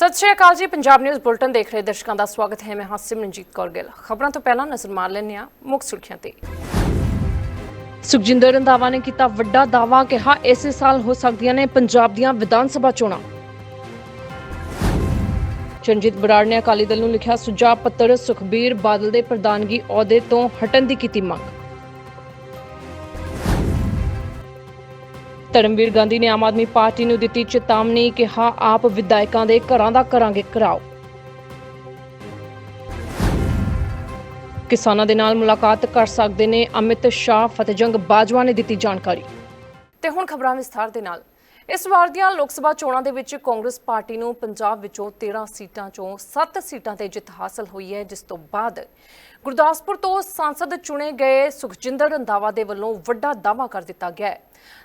ਸਤਿ ਸ਼੍ਰੀ ਅਕਾਲ ਜੀ, Punjab news bulletin ਦੇਖ ਰਹੇ ਦਰਸ਼ਕਾਂ ਦਾ ਸਵਾਗਤ ਹੈ। ਮੈਂ ਹਾਂ ਸਿਮਰਨਜੀਤ ਕੌਰ ਗਿੱਲ। ਖਬਰਾਂ ਤੋਂ ਪਹਿਲਾਂ ਨਜ਼ਰ ਮਾਰ ਲੈਂਦੇ ਹਾਂ ਮੁੱਖ ਸੁਰਖੀਆਂ ਤੇ। ਸੁਖਜਿੰਦਰ ਰੰਧਾਵਾ ਨੇ ਕੀਤਾ ਵੱਡਾ ਦਾਅਵਾ, ਕਿਹਾ ਇਸੇ ਸਾਲ ਹੋ ਸਕਦੀਆਂ ਨੇ ਪੰਜਾਬ ਦੀਆਂ ਵਿਧਾਨ ਸਭਾ ਚੋਣਾਂ। ਚਰਨਜੀਤ ਬਰਾੜ ਨੇ ਅਕਾਲੀ ਦਲ ਨੂੰ ਲਿਖਿਆ ਸੁਝਾਅ ਪੱਤਰ, ਸੁਖਬੀਰ ਬਾਦਲ ਦੇ ਪ੍ਰਧਾਨਗੀ ਅਹੁਦੇ ਤੋਂ ਹਟਣ ਦੀ ਕੀਤੀ ਮੰਗ। ਧਰਮਵੀਰ ਗਾਂਧੀ ਨੇ ਆਮ ਆਦਮੀ ਪਾਰਟੀ ਨੂੰ ਦਿੱਤੀ ਚੇਤਾਵਨੀ ਕਿਹਾ ਆਪ ਵਿਧਾਇਕਾਂ ਦੇ ਘਰਾਂ ਦਾ ਕਰਾਂਗੇ ਘਰਾਓ। ਕਿਸਾਨਾਂ ਦੇ ਨਾਲ ਮੁਲਾਕਾਤ ਕਰ ਸਕਦੇ ਨੇ ਅਮਿਤ ਸ਼ਾਹ ਫਤਿਹਜੰਗ ਬਾਜਵਾ ਨੇ ਦਿੱਤੀ ਜਾਣਕਾਰੀ। ਤੇ ਹੁਣ ਖਬਰਾਂ ਵਿਸਥਾਰ ਦੇ ਨਾਲ। ਇਸ ਵਾਰ ਦੀਆਂ ਲੋਕ ਸਭਾ ਚੋਣਾਂ ਦੇ ਵਿੱਚ ਕਾਂਗਰਸ ਪਾਰਟੀ ਨੂੰ ਪੰਜਾਬ ਵਿੱਚੋਂ 13 ਸੀਟਾਂ ਚੋਂ 7 ਸੀਟਾਂ ਤੇ ਜਿੱਤ ਹਾਸਲ ਹੋਈ ਹੈ, ਜਿਸ ਤੋਂ ਬਾਅਦ ਗੁਰਦਾਸਪੁਰ ਤੋਂ ਸੰਸਦ ਚੁਣੇ ਗਏ ਸੁਖਜਿੰਦਰ ਰੰਧਾਵਾ ਦੇ ਵੱਲੋਂ ਵੱਡਾ ਦਾਅਵਾ ਕਰ ਦਿੱਤਾ ਗਿਆ ਹੈ।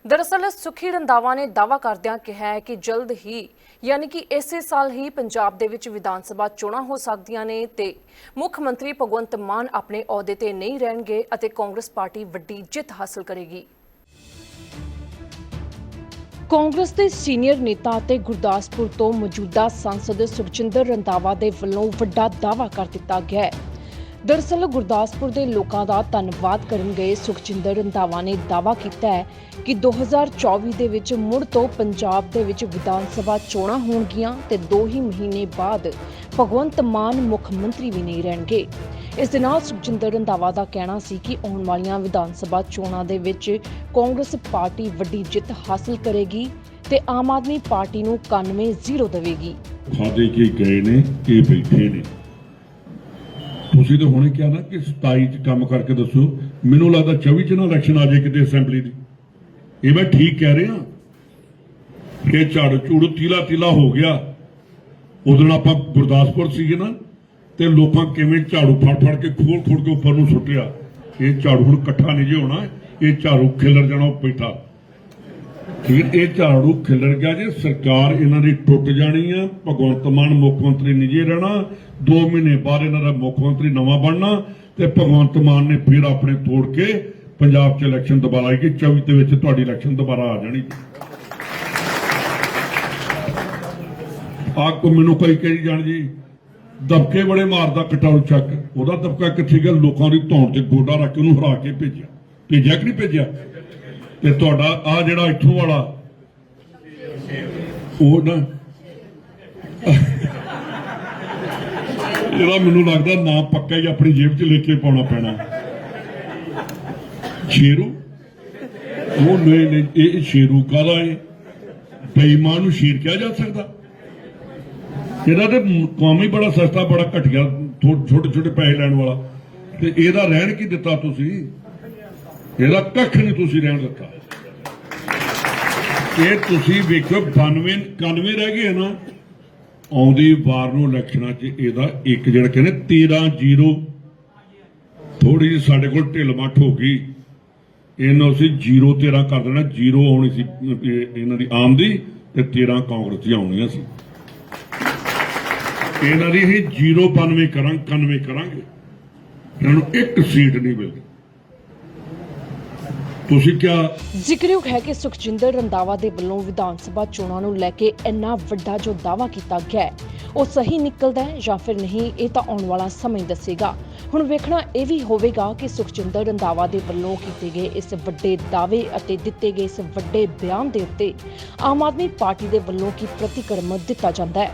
ਦਰਅਸਲ, ਸੁਖੀ ਰੰਧਾਵਾ ਨੇ ਦਾਅਵਾ ਕਰਦਿਆਂ ਕਿਹਾ ਹੈ ਕਿ ਜਲਦ ਹੀ, ਯਾਨੀ ਕਿ ਇਸੇ ਸਾਲ ਹੀ ਪੰਜਾਬ ਦੇ ਵਿੱਚ ਵਿਧਾਨ ਸਭਾ ਚੋਣਾਂ ਹੋ ਸਕਦੀਆਂ ਨੇ ਤੇ ਮੁੱਖ ਮੰਤਰੀ ਭਗਵੰਤ ਮਾਨ ਆਪਣੇ ਅਹੁਦੇ ਤੇ ਨਹੀਂ ਰਹਿਣਗੇ ਅਤੇ ਕਾਂਗਰਸ ਪਾਰਟੀ ਵੱਡੀ ਜਿੱਤ ਹਾਸਲ ਕਰੇਗੀ। ਕਾਂਗਰਸ ਦੇ ਸੀਨੀਅਰ ਨੇਤਾ ਅਤੇ ਗੁਰਦਾਸਪੁਰ ਤੋਂ ਮੌਜੂਦਾ ਸੰਸਦ ਸੁਖਜਿੰਦਰ ਰੰਧਾਵਾ ਦੇ ਵੱਲੋਂ ਵੱਡਾ ਦਾਅਵਾ ਕਰ ਦਿੱਤਾ ਗਿਆ ਹੈ। ਦਰਅਸਲ ਗੁਰਦਾਸਪੁਰ ਦੇ ਲੋਕਾਂ ਦਾ ਧੰਨਵਾਦ ਕਰਨ ਗਏ ਸੁਖਜਿੰਦਰ ਰੰਧਾਵਾ ਨੇ ਦਾਅਵਾ ਕੀਤਾ ਹੈ ਕਿ 2024 ਦੇ ਵਿੱਚ ਮੁੜ ਤੋਂ ਪੰਜਾਬ ਦੇ ਵਿੱਚ ਵਿਧਾਨ ਸਭਾ ਚੋਣਾਂ ਹੋਣਗੀਆਂ ਤੇ 2 ਹੀ ਮਹੀਨੇ ਬਾਅਦ ਭਗਵੰਤ ਮਾਨ ਮੁੱਖ ਮੰਤਰੀ ਵੀ ਨਹੀਂ ਰਹਿਣਗੇ। ਇਸ ਦੇ ਨਾਲ ਸੁਖਜਿੰਦਰ ਰੰਧਾਵਾ ਦਾ ਕਹਿਣਾ ਸੀ ਕਿ ਆਉਣ ਵਾਲੀਆਂ ਵਿਧਾਨ ਸਭਾ ਚੋਣਾਂ ਦੇ ਵਿੱਚ ਕਾਂਗਰਸ ਪਾਰਟੀ ਵੱਡੀ ਜਿੱਤ ਹਾਸਲ ਕਰੇਗੀ ਤੇ ਆਮ ਆਦਮੀ ਪਾਰਟੀ ਨੂੰ 91 ਜ਼ੀਰੋ ਦੇਵੇਗੀ। ਖਾਦੇ ਕੇ ਗਏ ਨੇ ਇਹ ਬੈਠੇ ਨੇ। ਤੁਸੀਂ ਤਾਂ ਹੁਣੇ ਕਿਹਾ ਨਾ ਕਿ 27 ਚ ਕੰਮ ਕਰਕੇ ਦੱਸੋ। ਮੈਨੂੰ ਲੱਗਦਾ 24 ਚ ਨਾ ਇਲੈਕਸ਼ਨ ਆ ਜਾਏ ਕਿਤੇ ਅਸੈਂਬਲੀ ਦੀ। ਇਹ ਮੈਂ ਠੀਕ ਕਹਿ ਰਿਹਾ। ਇਹ ਝਾੜੂ ਝੂੜੂ ਤੀਲਾ ਤੀਲਾ ਹੋ ਗਿਆ। ਉਦੋਂ ਆਪਾਂ ਗੁਰਦਾਸਪੁਰ ਸੀਗੇ ਨਾ, ਤੇ ਲੋਕਾਂ ਕਿਵੇਂ ਝਾੜੂ ਫੜ ਫੜ ਕੇ ਖੋਲ ਖੋਲ ਕੇ ਉੱਪਰ ਨੂੰ ਸੁੱਟਿਆ। ਇਹ ਝਾੜੂ ਹੁਣ ਇਕੱਠਾ ਨਹੀਂ ਜੇ ਹੋਣਾ, ਇਹ ਝਾੜੂ ਖਿਲਰ ਜਾਣਾ ਬੈਠਾ ਠੀਕ ਇਹ ਝਾੜੂ ਖਿਲਰ ਗਿਆ ਜੇ। ਸਰਕਾਰ ਇਹਨਾਂ ਦੀ ਟੁੱਟ ਜਾਣੀ ਆ। ਭਗਵੰਤ ਮਾਨ ਮੁੱਖ ਮੰਤਰੀ ਨਹੀਂ ਜੇ ਰਹਿਣਾ। 2 ਮਹੀਨੇ ਬਾਅਦ ਇਹਨਾਂ ਦਾ ਮੁੱਖ ਮੰਤਰੀ ਨਵਾਂ ਬਣਨਾ ਤੇ ਭਗਵੰਤ ਮਾਨ ਨੇ ਫਿਰ ਆਪਣੇ ਤੋੜ ਕੇ ਪੰਜਾਬ 'ਚ ਇਲੈਕਸ਼ਨ ਦੁਬਾਰਾ ਆਏਗੀ 24 ਦੇ ਵਿੱਚ ਤੁਹਾਡੀ ਇਲੈਕਸ਼ਨ ਦੁਬਾਰਾ ਆ ਜਾਣੀ। ਆ ਕੋ ਮੈਨੂੰ ਕੋਈ ਕਹੀ ਜਾਣ ਜੀ। ਦਬਕੇ ਬੜੇ ਮਾਰਦਾ ਕਟਾਉ ਚੱਕ। ਉਹਦਾ ਦਬਕਾ ਕਿੱਥੇ ਗਿਆ? ਲੋਕਾਂ ਦੀ ਧੌਣ ਤੇ ਗੋਡਾ ਰੱਖ ਕੇ ਉਹਨੂੰ ਹਰਾ ਕੇ ਭੇਜਿਆ। ਭੇਜਿਆ ਕਿ ਨਹੀਂ ਭੇਜਿਆ? ਤੇ ਤੁਹਾਡਾ ਆ ਜਿਹੜਾ ਇੱਥੋਂ ਵਾਲਾ, ਉਹ ਨਾ, ਇਹਦਾ ਮੈਨੂੰ ਲੱਗਦਾ ਨਾ ਪੱਕਾ ਹੀ ਆਪਣੀ ਜੇਬ 'ਚ ਲੈ ਕੇ ਪਾਉਣਾ ਪੈਣਾ। ਸ਼ੇਰੂ? ਉਹ ਨਹੀਂ ਨਹੀਂ, ਇਹ ਸ਼ੇਰੂ ਕਾਹਦਾ ਹੈ ਬੇਈਮਾਨ ਨੂੰ ਸ਼ੇਰ ਕਿਹਾ ਜਾ ਸਕਦਾ। ਇਹਦਾ ਤੇ ਕੌਮੀ ਬੜਾ ਸਸਤਾ, ਬੜਾ ਘਟੀਆ ਛੋਟੇ ਛੋਟੇ ਪੈਸੇ ਲੈਣ ਵਾਲਾ। ਤੇ ਇਹਦਾ ਰਹਿਣ ਕੀ ਦਿੱਤਾ ਤੁਸੀਂ? ਇਹਦਾ ਕੱਖ ਨਹੀਂ ਤੁਸੀਂ ਰਹਿਣ ਦਿੱਤਾ। ਇਹ ਤੁਸੀਂ ਵੇਖੋ 92 91 ਰਹਿ ਗਏ ਨਾ, ਆਉਂਦੀ ਵਾਰ ਨੂੰ ਇਲੈਕਸ਼ਨਾਂ 'ਚ ਇਹਦਾ ਇੱਕ ਜਿਹੜਾ ਕਹਿੰਦੇ 13 0 ਥੋੜੀ ਜਿਹੀ ਸਾਡੇ ਕੋਲ ਢਿੱਲ ਮੱਠ ਹੋ ਗਈ। ਇਹਨੂੰ ਅਸੀਂ 0 13 ਕਰ ਦੇਣਾ 0 ਆਉਣੀ ਸੀ ਇਹਨਾਂ ਦੀ ਆਮ ਦੀ ਤੇ 13 ਕਾਂਗਰਸ ਦੀਆਂ ਆਉਣੀਆਂ ਸੀ। ਇਹਨਾਂ ਦੀ ਇਹ 092 ਕਰਾਂ 91 ਕਰਾਂਗੇ। ਇਹਨਾਂ ਨੂੰ ਇੱਕ ਸੀਟ ਨਹੀਂ ਮਿਲਦੀ। ਤੁਸੀਂ ਕਿਹਾ ਜ਼ਿਕਰਯੋਗ ਹੈ ਕਿ ਸੁਖਜਿੰਦਰ ਰੰਦਾਵਾ ਦੇ ਵੱਲੋਂ ਵਿਧਾਨ ਸਭਾ ਚੋਣਾਂ ਨੂੰ ਲੈ ਕੇ ਇੰਨਾ ਵੱਡਾ ਜੋ ਦਾਅਵਾ ਕੀਤਾ ਗਿਆ ਹੈ, ਉਹ ਸਹੀ ਨਿਕਲਦਾ ਹੈ ਜਾਂ ਫਿਰ ਨਹੀਂ, ਇਹ ਤਾਂ ਆਉਣ ਵਾਲਾ ਸਮਾਂ ਹੀ ਦੱਸੇਗਾ। ਹੁਣ ਵੇਖਣਾ ਇਹ ਵੀ ਹੋਵੇਗਾ ਕਿ ਸੁਖਜਿੰਦਰ ਰੰਦਾਵਾ ਦੇ ਵੱਲੋਂ ਕੀਤੇ ਗਏ ਇਸ ਵੱਡੇ ਦਾਅਵੇ ਅਤੇ ਦਿੱਤੇ ਗਏ ਇਸ ਵੱਡੇ ਬਿਆਨ ਦੇ ਉੱਤੇ ਆਮ ਆਦਮੀ ਪਾਰਟੀ ਦੇ ਵੱਲੋਂ ਕੀ ਪ੍ਰਤੀਕਰਮ ਦਿੱਤਾ ਜਾਂਦਾ ਹੈ?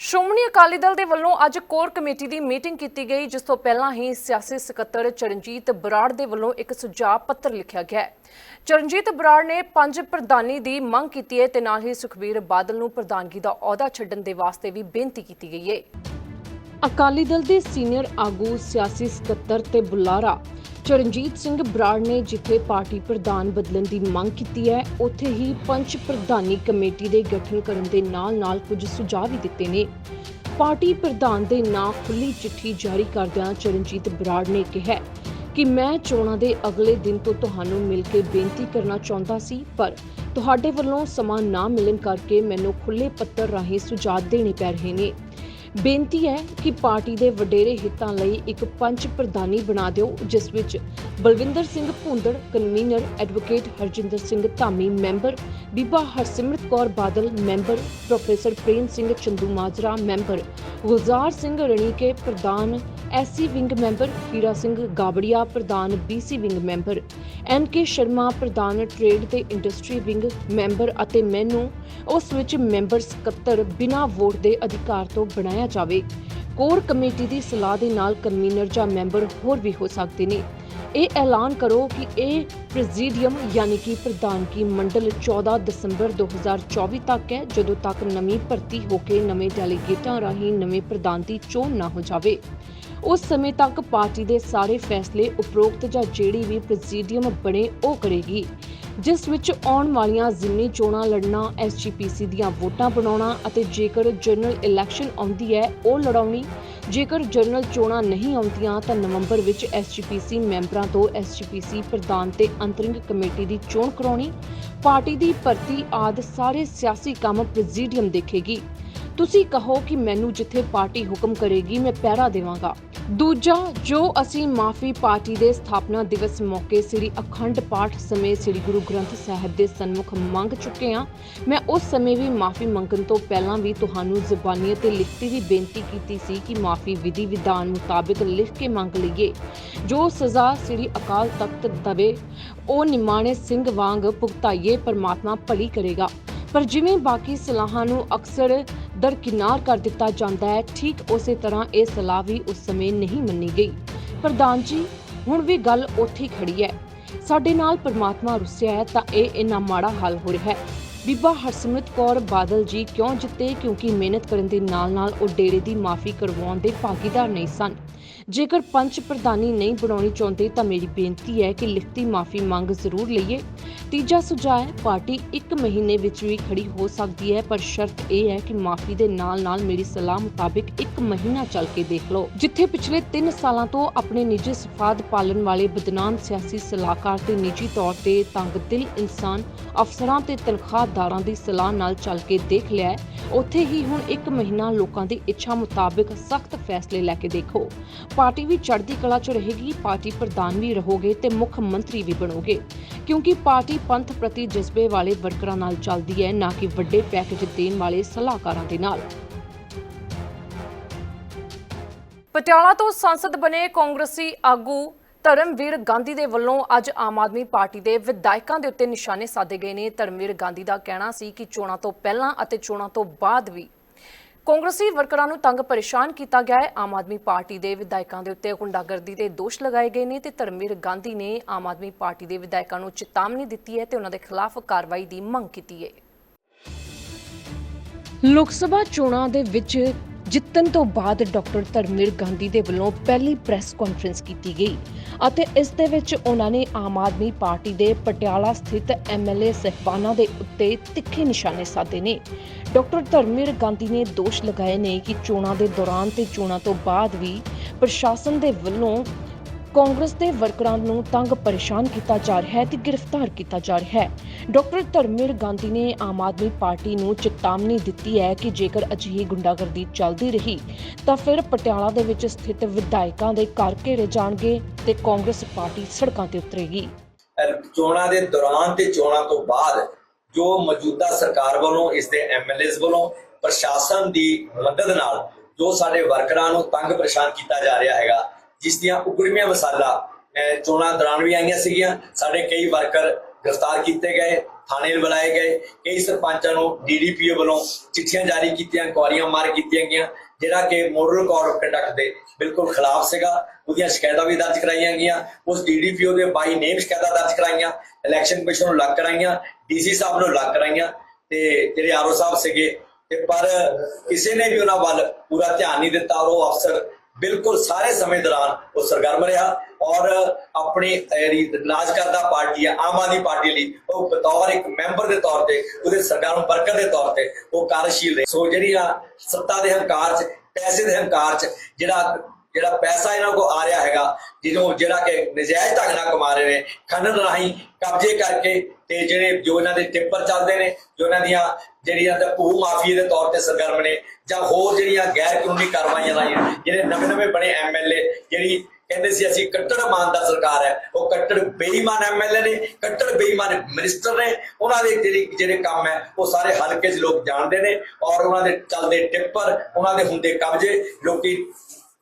ਸ਼੍ਰੋਮਣੀ ਅਕਾਲੀ ਦਲ ਦੇ ਵੱਲੋਂ ਅੱਜ ਕੋਰ ਕਮੇਟੀ ਦੀ ਮੀਟਿੰਗ ਕੀਤੀ ਗਈ, ਜਿਸ ਤੋਂ ਪਹਿਲਾਂ ਹੀ ਸਿਆਸੀ ਸਕੱਤਰ ਚਰਨਜੀਤ ਬਰਾੜ ਦੇ ਵੱਲੋਂ ਇੱਕ ਸੁਝਾਅ ਪੱਤਰ ਲਿਖਿਆ ਗਿਆ ਹੈ। ਚਰਨਜੀਤ ਬਰਾੜ ਨੇ ਪੰਜ ਪ੍ਰਧਾਨੀ ਦੀ ਮੰਗ ਕੀਤੀ ਹੈ ਤੇ ਨਾਲ ਹੀ ਸੁਖਬੀਰ ਬਾਦਲ ਨੂੰ ਪ੍ਰਧਾਨਗੀ ਦਾ ਅਹੁਦਾ ਛੱਡਣ ਦੇ ਵਾਸਤੇ ਵੀ ਬੇਨਤੀ ਕੀਤੀ ਗਈ ਹੈ। ਅਕਾਲੀ ਦਲ ਦੇ ਸੀਨੀਅਰ ਆਗੂ, ਸਿਆਸੀ ਸਕੱਤਰ ਤੇ ਬੁਲਾਰਾ ਚਰਨਜੀਤ ਸਿੰਘ ਬਰਾੜ ਨੇ ਜਿੱਥੇ ਪਾਰਟੀ ਪ੍ਰਧਾਨ ਬਦਲਣ ਦੀ ਮੰਗ ਕੀਤੀ ਹੈ, ਉੱਥੇ ਹੀ ਪੰਚ ਪ੍ਰਧਾਨੀ ਕਮੇਟੀ ਦੇ ਗਠਨ ਕਰਨ ਦੇ ਨਾਲ-ਨਾਲ ਕੁਝ ਸੁਝਾਅ ਵੀ ਦਿੱਤੇ ਨੇ। ਪਾਰਟੀ ਪ੍ਰਧਾਨ ਦੇ ਨਾਂ ਖੁੱਲੀ ਚਿੱਠੀ ਜਾਰੀ ਕਰਦਿਆਂ ਚਰਨਜੀਤ ਬਰਾੜ ਨੇ ਕਿਹਾ ਕਿ ਮੈਂ ਚੋਣਾਂ ਦੇ ਅਗਲੇ ਦਿਨ ਤੋਂ ਤੁਹਾਨੂੰ ਮਿਲ ਕੇ ਬੇਨਤੀ ਕਰਨਾ ਚਾਹੁੰਦਾ ਸੀ, ਪਰ ਤੁਹਾਡੇ ਵੱਲੋਂ ਸਮਾਂ ਨਾ ਮਿਲਣ ਕਰਕੇ ਮੈਨੂੰ ਖੁੱਲੇ ਪੱਤਰ ਰਾਹੀਂ ਸੁਝਾਅ ਦੇਣੇ ਪੈ ਰਹੇ ਨੇ। ਬੇਨਤੀ ਹੈ ਕਿ ਪਾਰਟੀ ਦੇ ਵਡੇਰੇ ਹਿੱਤਾਂ ਲਈ ਇੱਕ ਪੰਚ ਪ੍ਰਧਾਨੀ ਬਣਾ ਦਿਓ, ਜਿਸ ਵਿੱਚ Balwinder Singh Bhundar, convener advocate Harjinder Singh Dhami member, ਬੀਬਾ Harsimrat Kaur Badal member, professor Prem Singh Chandu Majra member, Gulzar Singh Ranike ਪ੍ਰਧਾਨ, SC wing member Hira Singh Gabria ਪ੍ਰਧਾਨ, BC wing member, N K Sharma ਪ੍ਰਧਾਨ, trade ਤੇ industry wing member ਅਤੇ ਮੈਨੂੰ ਉਸ ਵਿੱਚ member ਸਕੱਤਰ ਬਿਨਾਂ ਵੋਟ ਦੇ ਅਧਿਕਾਰ ਤੋਂ ਬਣਾਇਆ ਜਾਵੇ, ਕੋਰ ਕਮੇਟੀ ਦੀ ਸਲਾਹ ਦੇ ਨਾਲ ਕਨਵੀਨਰ ਜਾਂ ਮੈਂਬਰ ਹੋਰ ਵੀ ਹੋ ਸਕਦੇ ਨੇ। ਇਹ ਐਲਾਨ ਕਰੋ ਕਿ ਇਹ ਪ੍ਰੈਜ਼ੀਡੀਅਮ ਯਾਨੀ ਕਿ ਪ੍ਰਧਾਨਗੀ ਮੰਡਲ 14 ਦਸੰਬਰ 2024 ਤੱਕ ਹੈ, ਜਦੋਂ ਤੱਕ ਨਵੀਂ ਭਰਤੀ ਹੋ ਕੇ ਨਵੇਂ ਡੈਲੀਗੇਟਾਂ ਰਾਹੀਂ ਨਵੇਂ ਪ੍ਰਧਾਨ ਦੀ ਚੋਣ ਨਾ ਹੋ ਜਾਵੇ। ਉਸ ਸਮੇਂ ਤੱਕ ਪਾਰਟੀ ਦੇ ਸਾਰੇ ਫੈਸਲੇ ਉਪਰੋਕਤ ਜਾਂ ਜਿਹੜੀ ਵੀ ਪ੍ਰੈਜ਼ੀਡੀਅਮ ਬਣੇ ਉਹ ਕਰੇਗੀ। ਜਿਸ ਵਿੱਚ ਆਉਣ ਵਾਲੀਆਂ ਜ਼ਿਮਨੀ ਚੋਣਾਂ ਲੜਨਾ ਐਸਜੀਪੀਸੀ ਦੀਆਂ ਵੋਟਾਂ ਬਣਾਉਣਾ ਅਤੇ ਜੇਕਰ ਜਨਰਲ ਇਲੈਕਸ਼ਨ ਆਉਂਦੀ ਹੈ, ਉਹ ਲੜਾਉਣੀ। ਜੇਕਰ ਜਨਰਲ ਚੋਣਾਂ ਨਹੀਂ ਆਉਂਦੀਆਂ, ਤਾਂ ਨਵੰਬਰ ਵਿੱਚ ਐਸਜੀਪੀਸੀ ਮੈਂਬਰਾਂ ਤੋਂ ਐਸਜੀਪੀਸੀ ਪ੍ਰਧਾਨ ਤੇ ਅੰਤਰਿੰਗ ਕਮੇਟੀ ਦੀ ਚੋਣ ਕਰਾਉਣੀ। ਪਾਰਟੀ ਦੀ ਭਰਤੀ ਆਦ ਸਾਰੇ ਸਿਆਸੀ ਕੰਮ ਪ੍ਰੈਜ਼ੀਡੀਅਮ ਦੇਖੇਗੀ। ਤੁਸੀਂ ਕਹੋ ਕਿ ਮੈਨੂੰ ਜਿੱਥੇ ਪਾਰਟੀ ਹੁਕਮ ਕਰੇਗੀ, ਮੈਂ ਪਹਿਰਾ ਦੇਵਾਂਗਾ। ਦੂਜਾ, ਜੋ ਅਸੀਂ ਮਾਫੀ ਪਾਰਟੀ ਦੇ ਸਥਾਪਨਾ ਦਿਵਸ ਮੌਕੇ ਸ੍ਰੀ ਅਖੰਡ ਪਾਠ ਸਮੇਂ ਸ੍ਰੀ ਗੁਰੂ ਗ੍ਰੰਥ ਸਾਹਿਬ ਦੇ ਸਨਮੁਖ ਮੰਗ ਚੁੱਕੇ ਹਾਂ, ਮੈਂ ਉਸ ਸਮੇਂ ਵੀ ਮਾਫੀ ਮੰਗਣ ਤੋਂ ਪਹਿਲਾਂ ਵੀ ਤੁਹਾਨੂੰ ਜ਼ੁਬਾਨੀ ਅਤੇ ਲਿਖਤੀ ਵੀ ਬੇਨਤੀ ਕੀਤੀ ਸੀ ਕਿ ਮਾਫੀ ਵਿਧੀ ਵਿਧਾਨ ਮੁਤਾਬਿਕ ਲਿਖ ਕੇ ਮੰਗ ਲਈਏ। ਜੋ ਸਜ਼ਾ ਸ੍ਰੀ ਅਕਾਲ ਤਖਤ ਦਵੇ, ਉਹ ਨਿਮਾਣੇ ਸਿੰਘ ਵਾਂਗ ਭੁਗਤਾਈਏ, ਪਰਮਾਤਮਾ ਭਲੀ ਕਰੇਗਾ। ਪਰ ਜਿਵੇਂ ਬਾਕੀ ਸਲਾਹਾਂ ਨੂੰ ਅਕਸਰ ਦਰਕਿਨਾਰ ਕਰ ਦਿੱਤਾ ਜਾਂਦਾ ਹੈ। ਠੀਕ ਉਸੇ ਤਰ੍ਹਾਂ ਇਹ ਸਲਾਹ ਵੀ ਉਸ ਸਮੇਂ ਨਹੀਂ ਮੰਨੀ ਗਈ। ਪ੍ਰਧਾਨ ਜੀ, ਹੁਣ ਵੀ ਗੱਲ ਉੱਥੇ ਖੜੀ ਹੈ। ਸਾਡੇ ਨਾਲ ਪਰਮਾਤਮਾ ਰੁੱਸਿਆ ਹੈ ਤਾਂ ਇਹ ਇੰਨਾ ਮਾੜਾ ਹਾਲ ਹੋ ਰਿਹਾ ਹੈ। ਬੀਬਾ ਹਰਸਿਮਰਤ ਕੌਰ ਬਾਦਲ ਜੀ ਕਿਉਂ ਜਿੱਤੇ? ਕਿਉਂਕਿ ਮਿਹਨਤ ਕਰਨ ਦੇ ਨਾਲ-ਨਾਲ ਉਹ ਡੇਰੇ ਦੀ ਮਾਫੀ ਕਰਵਾਉਣ ਦੇ ਭਾਗੀਦਾਰ ਨਹੀਂ ਸਨ। ਜੇਕਰ ਪੰਚ ਪ੍ਰਧਾਨੀ ਨਹੀਂ ਬਣਾਉਣੀ ਚਾਹੁੰਦੇ ਤਾਂ ਮੇਰੀ ਬੇਨਤੀ ਹੈ ਕਿ ਲਿਖਤੀ ਮਾਫੀ ਮੰਗ ਜ਼ਰੂਰ ਲਈਏ। ਤੀਜਾ ਸੁਝਾਅ ਹੈ, ਪਾਰਟੀ 1 ਮਹੀਨੇ ਵਿੱਚ ਵੀ ਖੜੀ ਹੋ ਸਕਦੀ ਹੈ, ਪਰ ਸ਼ਰਤ ਇਹ ਹੈ ਕਿ ਮਾਫੀ ਦੇ ਨਾਲ-ਨਾਲ ਮੇਰੀ ਸਲਾਹ ਮੁਤਾਬਿਕ 1 ਮਹੀਨਾ ਚੱਲ ਕੇ ਦੇਖ ਲਓ। ਜਿੱਥੇ ਪਿਛਲੇ 3 ਸਾਲਾਂ ਤੋਂ ਆਪਣੇ ਨਿੱਜੀ ਸਫਾਦ ਪਾਲਣ ਵਾਲੇ ਬਦਨਾਮ ਸਿਆਸੀ ਸਲਾਹਕਾਰ ਤੇ ਨਿੱਜੀ ਤੌਰ ਤੇ ਤੰਗ ਇਨਸਾਨ ਅਫਸਰਾਂ ਤੇ ਤਨਖਾਹਦਾਰਾਂ ਦੀ ਸਲਾਹ ਨਾਲ ਚੱਲ ਕੇ ਦੇਖ ਲਿਆ ਹੈ, ਉੱਥੇ ਹੀ ਹੁਣ 1 ਮਹੀਨਾ ਲੋਕਾਂ ਦੀ ਇੱਛਾ ਮੁਤਾਬਿਕ ਸਖਤ ਫੈਸਲੇ ਲੈ ਕੇ ਦੇਖੋ। ਪਾਰਟੀ ਵੀ ਚੜ੍ਹਦੀ ਕਲਾ 'ਚ ਰਹੇਗੀ, ਪਾਰਟੀ ਪ੍ਰਧਾਨ ਵੀ ਰਹੋਗੇ ਤੇ ਮੁੱਖ ਮੰਤਰੀ ਵੀ ਬਣੋਗੇ। ਕਿਉਂਕਿ ਪਾਰਟੀ ਪੰਥ ਪ੍ਰਤੀ ਜਜ਼ਬੇ ਵਾਲੇ ਵਰਕਰਾਂ ਨਾਲ ਚੱਲਦੀ ਹੈ, ਨਾ ਕਿ ਵੱਡੇ ਪੈਕੇਜ ਦੇਣ ਵਾਲੇ ਸਲਾਹਕਾਰਾਂ ਦੇ ਨਾਲ। ਪਟਿਆਲਾ ਤੋਂ ਸੰਸਦ ਬਣੇ ਕਾਂਗਰਸੀ ਆਗੂ ਧਰਮਵੀਰ ਗਾਂਧੀ ਦੇ ਵੱਲੋਂ ਅੱਜ ਆਮ ਆਦਮੀ ਪਾਰਟੀ ਦੇ ਵਿਧਾਇਕਾਂ ਦੇ ਉੱਤੇ ਨਿਸ਼ਾਨੇ ਸਾਧੇ ਗਏ ਨੇ। ਧਰਮਵੀਰ ਗਾਂਧੀ ਦਾ ਕਹਿਣਾ ਸੀ ਕਿ ਚੋਣਾਂ ਤੋਂ ਪਹਿਲਾਂ ਅਤੇ ਚੋਣਾਂ ਤੋਂ ਬਾਅਦ ਵੀ ਕਾਂਗਰਸੀ ਵਰਕਰਾਂ ਨੂੰ ਤੰਗ ਪਰੇਸ਼ਾਨ ਕੀਤਾ ਗਿਆ ਹੈ। ਆਮ ਆਦਮੀ ਪਾਰਟੀ ਦੇ ਵਿਧਾਇਕਾਂ ਦੇ ਉੱਤੇ ਗੁੰਡਾਗਰਦੀ ਦੇ ਦੋਸ਼ ਲਗਾਏ ਗਏ ਨੇ ਤੇ ਧਰਮਵੀਰ ਗਾਂਧੀ ਨੇ ਆਮ ਆਦਮੀ ਪਾਰਟੀ ਦੇ ਵਿਧਾਇਕਾਂ ਨੂੰ ਚੇਤਾਵਨੀ ਦਿੱਤੀ ਹੈ ਤੇ ਉਹਨਾਂ ਦੇ ਖਿਲਾਫ ਕਾਰਵਾਈ ਦੀ ਮੰਗ ਕੀਤੀ ਹੈ। ਲੋਕ ਸਭਾ ਚੋਣਾਂ ਦੇ ਵਿੱਚ ਜਿੱਤਣ ਤੋਂ ਬਾਅਦ ਡਾਕਟਰ ਧਰਮਵੀਰ ਗਾਂਧੀ ਦੇ ਵੱਲੋਂ ਪਹਿਲੀ ਪ੍ਰੈਸ ਕਾਨਫਰੰਸ ਕੀਤੀ ਗਈ ਅਤੇ ਇਸ ਦੇ ਵਿੱਚ ਉਹਨਾਂ ਨੇ ਆਮ ਆਦਮੀ ਪਾਰਟੀ ਦੇ ਪਟਿਆਲਾ ਸਥਿਤ ਐਮਐਲਏ ਸਹਿਬਾਨਾਂ ਦੇ ਉੱਤੇ ਤਿੱਖੇ ਨਿਸ਼ਾਨੇ ਸਾਧੇ ਨੇ। ਡਾਕਟਰ ਧਰਮਵੀਰ ਗਾਂਧੀ ਨੇ ਦੋਸ਼ ਲਗਾਏ ਨੇ ਕਿ ਚੋਣਾਂ ਦੇ ਦੌਰਾਨ ਤੇ ਚੋਣਾਂ ਤੋਂ ਬਾਅਦ ਵੀ ਪ੍ਰਸ਼ਾਸਨ ਦੇ ਵੱਲੋਂ ਕਾਂਗਰਸ ਦੇ ਵਰਕਰਾਂ ਨੂੰ ਤੰਗ ਪਰੇਸ਼ਾਨ ਕੀਤਾ ਜਾ ਰਿਹਾ ਹੈ ਤੇ ਗ੍ਰਿਫਤਾਰ ਕੀਤਾ ਜਾ ਰਿਹਾ ਹੈ। ਡਾਕਟਰ ਧਰਮਵੀਰ ਗਾਂਧੀ ਨੇ ਆਮ ਆਦਮੀ ਪਾਰਟੀ ਨੂੰ ਚੇਤਾਵਨੀ ਦਿੱਤੀ ਹੈ ਕਿ ਜੇਕਰ ਅਜਿਹੀ ਗੁੰਡਾਗਰਦੀ ਚੱਲਦੀ ਰਹੀ, ਤਾਂ ਫਿਰ ਪਟਿਆਲਾ ਦੇ ਵਿੱਚ ਸਥਿਤ ਵਿਧਾਇਕਾਂ ਦੇ ਘਰ ਘੇਰੇ ਜਾਣਗੇ ਤੇ ਕਾਂਗਰਸ ਪਾਰਟੀ ਸੜਕਾਂ ਤੇ ਉਤਰੇਗੀ। ਚੋਣਾਂ ਦੇ ਦੌਰਾਨ ਤੇ ਚੋਣਾਂ ਤੋਂ ਬਾਅਦ ਜੋ ਮੌਜੂਦਾ ਸਰਕਾਰ ਵੱਲੋਂ, ਇਸ ਦੇ ਐਮਐਲਏਸ ਵੱਲੋਂ, ਪ੍ਰਸ਼ਾਸਨ ਦੀ ਮਦਦ ਨਾਲ ਜੋ ਸਾਡੇ ਵਰਕਰਾਂ ਨੂੰ ਤੰਗ ਪਰੇਸ਼ਾਨ ਕੀਤਾ ਜਾ ਰਿਹਾ ਹੈਗਾ ਜਿਸ ਦੀਆਂ ਉਗੜਵੀਆਂ ਮਸਾਲਾ ਚੋਣਾਂ ਦੌਰਾਨ ਵੀ ਆਈਆਂ ਸੀਗੀਆਂ। ਸਾਡੇ ਕਈ ਵਰਕਰ ਗ੍ਰਿਫਤਾਰ ਕੀਤੇ ਗਏ, ਥਾਣੇ ਬੁਲਾਏ ਗਏ। ਕਈ ਸਰਪੰਚਾਂ ਨੂੰ ਡੀਡੀਪੀਓ ਵੱਲੋਂ ਚਿੱਠੀਆਂ ਜਾਰੀ ਕੀਤੀਆਂ, ਕੁਆਰੀਆਂ ਮਾਰ ਕੀਤੀਆਂ ਗਈਆਂ, ਜਿਹੜਾ ਕਿ ਮੋਡਲ ਕੋਡ ਆਫ ਕੰਡਕਟ ਦੇ ਬਿਲਕੁਲ ਖਿਲਾਫ ਸੀਗਾ। ਉਹਦੀਆਂ ਸ਼ਿਕਾਇਤਾਂ ਵੀ ਦਰਜ ਕਰਾਈਆਂ ਗਈਆਂ। ਉਸ ਡੀਡੀਪੀਓ ਦੇ ਬਾਈ ਨੇਮ ਸ਼ਿਕਾਇਤਾਂ ਦਰਜ ਕਰਾਈਆਂ, ਇਲੈਕਸ਼ਨ ਕਮਿਸ਼ਨ ਨੂੰ ਲੱਗ ਕਰਾਈਆਂ ਡੀਸੀ ਸਾਹਿਬ ਨੂੰ ਲੱਗ ਕਰਾਈਆਂ ਤੇ ਜਿਹੜੇ ਆਰਓ ਸਾਹਿਬ ਸੀਗੇ। ਤੇ ਪਰ ਕਿਸੇ ਨੇ ਵੀ ਉਹਨਾਂ ਵੱਲ ਪੂਰਾ ਧਿਆਨ ਨਹੀਂ ਦਿੱਤਾ, ਔਰ ਉਹ ਅਫਸਰ ਬਿਲਕੁਲ ਸਾਰੇ ਸਮੇਂ ਦੌਰਾਨ ਉਹ ਸਰਗਰਮ ਰਿਹਾ ਔਰ ਆਪਣੀ ਜਿਹੜੀ ਰਾਜ ਕਰਦਾ ਪਾਰਟੀ ਹੈ, ਆਮ ਆਦਮੀ ਪਾਰਟੀ ਲਈ ਉਹ ਬਤੌਰ ਇੱਕ ਮੈਂਬਰ ਦੇ ਤੌਰ ਤੇ, ਉਹਦੇ ਸਰਗਰਮ ਵਰਕਰ ਦੇ ਤੌਰ ਤੇ ਉਹ ਕਾਰਜਸ਼ੀਲ ਰਹੇ। ਸੋ ਜਿਹੜੀ ਆ ਸੱਤਾ ਦੇ ਹੰਕਾਰ ਚ, ਪੈਸੇ ਦੇ ਹੰਕਾਰ ਚ, ਜਿਹੜਾ ਜਿਹੜਾ ਪੈਸਾ ਇਹਨਾਂ ਕੋਲ ਆ ਰਿਹਾ ਹੈਗਾ, ਜਿਹਨੂੰ ਜਿਹੜਾ ਕਿ ਨਜਾਇਜ਼ ਢੰਗ ਨਾਲ ਕਮਾ ਰਹੇ ਨੇ ਖਨਨ ਰਾਹੀਂ ਕਬਜ਼ੇ ਕਰਕੇ ਤੇ ਜਿਹੜੇ ਜੋ ਇਹਨਾਂ ਦੇ ਟਿੱਪਰ ਚੱਲਦੇ ਨੇ, ਜੋ ਇਹਨਾਂ ਦੀਆਂ ਜਿਹੜੀਆਂ ਤੇ ਭੂ ਮਾਫੀਏ ਦੇ ਤੌਰ ਤੇ ਸਰਗਰਮ ਨੇ, ਜਾਂ ਹੋਰ ਜਿਹੜੀਆਂ ਗੈਰ ਕਾਨੂੰਨੀ ਕਾਰਵਾਈਆਂ ਲਾਈਆਂ, ਜਿਹੜੇ ਨਵੇਂ ਨਵੇਂ ਬਣੇ ਐਮਐਲਏ ਜਿਹੜੀ ਕਹਿੰਦੇ ਸੀ ਅਸੀਂ ਕੱਟੜ ਇਮਾਨਦਾਰ ਸਰਕਾਰ ਹੈ, ਉਹ ਕੱਟੜ ਬੇਈਮਾਨ ਐਮਐਲਏ ਨੇ, ਕੱਟੜ ਬੇਈਮਾਨ ਮਿਨਿਸਟਰ ਨੇ, ਉਹਨਾਂ ਦੇ ਜਿਹੜੇ ਜਿਹੜੇ ਕੰਮ ਹੈ, ਉਹ ਸਾਰੇ ਹਲਕੇ 'ਚ ਲੋਕ ਜਾਣਦੇ ਨੇ, ਔਰ ਉਹਨਾਂ ਦੇ ਚੱਲਦੇ ਟਿੱਪਰ, ਉਹਨਾਂ ਦੇ ਹੁੰਦੇ ਕਬਜ਼ੇ, ਲੋਕੀ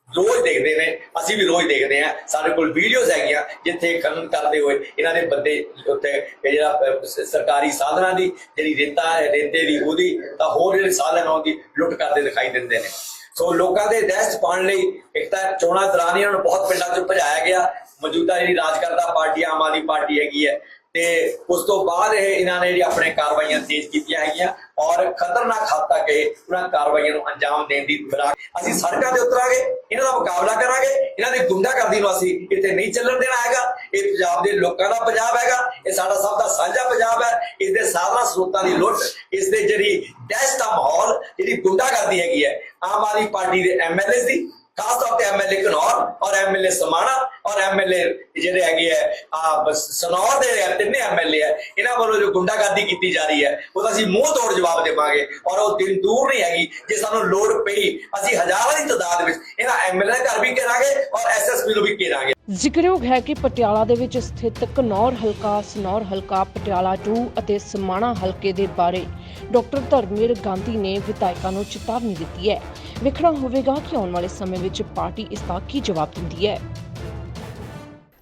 ਰੋਜ਼ ਦੇਖਦੇ ਨੇ, ਅਸੀਂ ਵੀ ਰੋਜ਼ ਦੇਖਦੇ ਆ ਸਾਡੇ ਕੋਲ ਵੀਡੀਓਜ਼ ਹੈਗੀਆਂ ਜਿੱਥੇ ਖਨਨ ਕਰਦੇ ਹੋਏ ਇਹਨਾਂ ਦੇ ਬੰਦੇ ਉੱਤੇ ਜਿਹੜਾ ਸਰਕਾਰੀ ਸਾਧਨਾਂ ਦੀ ਜਿਹੜੀ ਰੇਤਾ ਹੈ, ਰੇਤੇ ਦੀ ਉਹਦੀ ਤਾਂ ਹੋਰ ਜਿਹੜੇ ਸਾਧਨ ਆਉਂਦੀ ਲੁੱਟ ਕਰਦੇ ਦਿਖਾਈ ਦਿੰਦੇ ਨੇ। ਸੋ ਲੋਕਾਂ ਦੇ ਦਹਿਸ਼ਤ ਪਾਉਣ ਲਈ ਇੱਕ ਤਾਂ ਚੋਣਾਂ ਦੌਰਾਨ ਹੀ ਇਹਨਾਂ ਨੂੰ ਬਹੁਤ ਪਿੰਡਾਂ 'ਚ ਭਜਾਇਆ ਗਿਆ। ਮੌਜੂਦਾ ਜਿਹੜੀ ਰਾਜ ਕਰਦਾ ਪਾਰਟੀ, ਆਮ ਆਦਮੀ ਪਾਰਟੀ ਹੈਗੀ ਹੈ ਤੇ ਉਸ ਤੋਂ ਬਾਅਦ ਇਹ ਇਹਨਾਂ ਨੇ ਜਿਹੜੀ ਆਪਣੇ ਕਾਰਵਾਈਆਂ ਤੇਜ਼ ਕੀਤੀਆਂ ਹੈਗੀਆਂ ਔਰ ਖਤਰਨਾਕ ਹੱਦ ਤੱਕ ਇਹ ਉਹਨਾਂ ਕਾਰਵਾਈਆਂ ਨੂੰ ਅੰਜਾਮ ਦੇਣ ਦੀ ਫਿਰਾਕ ਅਸੀਂ ਸੜਕਾਂ ਤੇ ਉਤਰਾਂਗੇ, ਇਹਨਾਂ ਦਾ ਮੁਕਾਬਲਾ ਕਰਾਂਗੇ, ਇਹਨਾਂ ਦੀ ਗੁੰਡਾਗਰਦੀ ਨੂੰ ਅਸੀਂ ਇੱਥੇ ਨਹੀਂ ਚੱਲਣ ਦੇਣਾ ਹੈਗਾ। ਇਹ ਪੰਜਾਬ ਦੇ ਲੋਕਾਂ ਦਾ ਪੰਜਾਬ ਹੈਗਾ, ਇਹ ਸਾਡਾ ਸਭ ਦਾ ਸਾਂਝਾ ਪੰਜਾਬ ਹੈ, ਇਸ ਦੇ ਸਾਧਨਾ ਸਰੋਤਾਂ ਦੀ ਲੁੱਟ, ਇਸ ਦੇ ਜਿਹੜੀ ਦਹਿਸ਼ਤ ਦਾ ਮਾਹੌਲ, ਜਿਹੜੀ ਗੁੰਡਾਗਰਦੀ ਹੈਗੀ ਹੈ, ਆਮ ਆਦਮੀ ਪਾਰਟੀ ਦੇ ਐਮਐਲਏ ਦੀ ਖਾਸ ਤੌਰ ਤੇ ਐਮਐਲਏ ਘਨੌਰ ਔਰ ਐਮਐਲਏ ਸਮਾਣਾ ਔਰ ਐਮਐਲਏ ਜਿਹੜੇ ਹੈਗੇ ਆ ਸਨੌਰ ਦੇ ਤਿੰਨੇ ਐਮਐਲਏ ਆ। ਇਹਨਾਂ ਵੱਲੋਂ ਜੋ ਗੁੰਡਾਗਰਦੀ ਕੀਤੀ ਜਾ ਰਹੀ ਹੈ, ਉਹਦਾ ਅਸੀਂ ਮੂੰਹ ਤੋੜ ਜਵਾਬ ਦੇਵਾਂਗੇ ਔਰ ਉਹ ਦਿਨ ਦੂਰ ਨਹੀਂ ਹੈਗੀ, ਜੇ ਸਾਨੂੰ ਲੋੜ ਪਈ, ਅਸੀਂ ਹਜ਼ਾਰਾਂ ਦੀ ਤਾਦਾਦ ਵਿੱਚ ਇਹਨਾਂ ਐਮਐਲਏ ਘਰ ਵੀ ਘੇਰਾਂਗੇ ਔਰ ਐਸਐਸਪੀ ਨੂੰ ਵੀ ਘੇਰਾਂਗੇ। ਜ਼ਿਕਰਯੋਗ ਹੈ ਕਿ ਪਟਿਆਲਾ ਦੇ ਵਿੱਚ ਸਥਿਤ ਕਨੌਰ ਹਲਕਾ, ਸਨੌਰ ਹਲਕਾ, ਪਟਿਆਲਾ 2 ਅਤੇ ਸਮਾਣਾ ਹਲਕੇ ਦੇ ਬਾਰੇ ਡਾਕਟਰ ਧਰਮਵੀਰ ਗਾਂਧੀ ਨੇ ਵਿਧਾਇਕਾਂ ਨੂੰ ਚੇਤਾਵਨੀ ਦਿੱਤੀ ਹੈ। ਵੇਖਣਾ ਹੋਵੇਗਾ ਕਿ ਆਉਣ ਵਾਲੇ ਸਮੇਂ ਵਿੱਚ ਪਾਰਟੀ ਇਸ ਦਾ ਕੀ ਜਵਾਬ ਦਿੰਦੀ ਹੈ।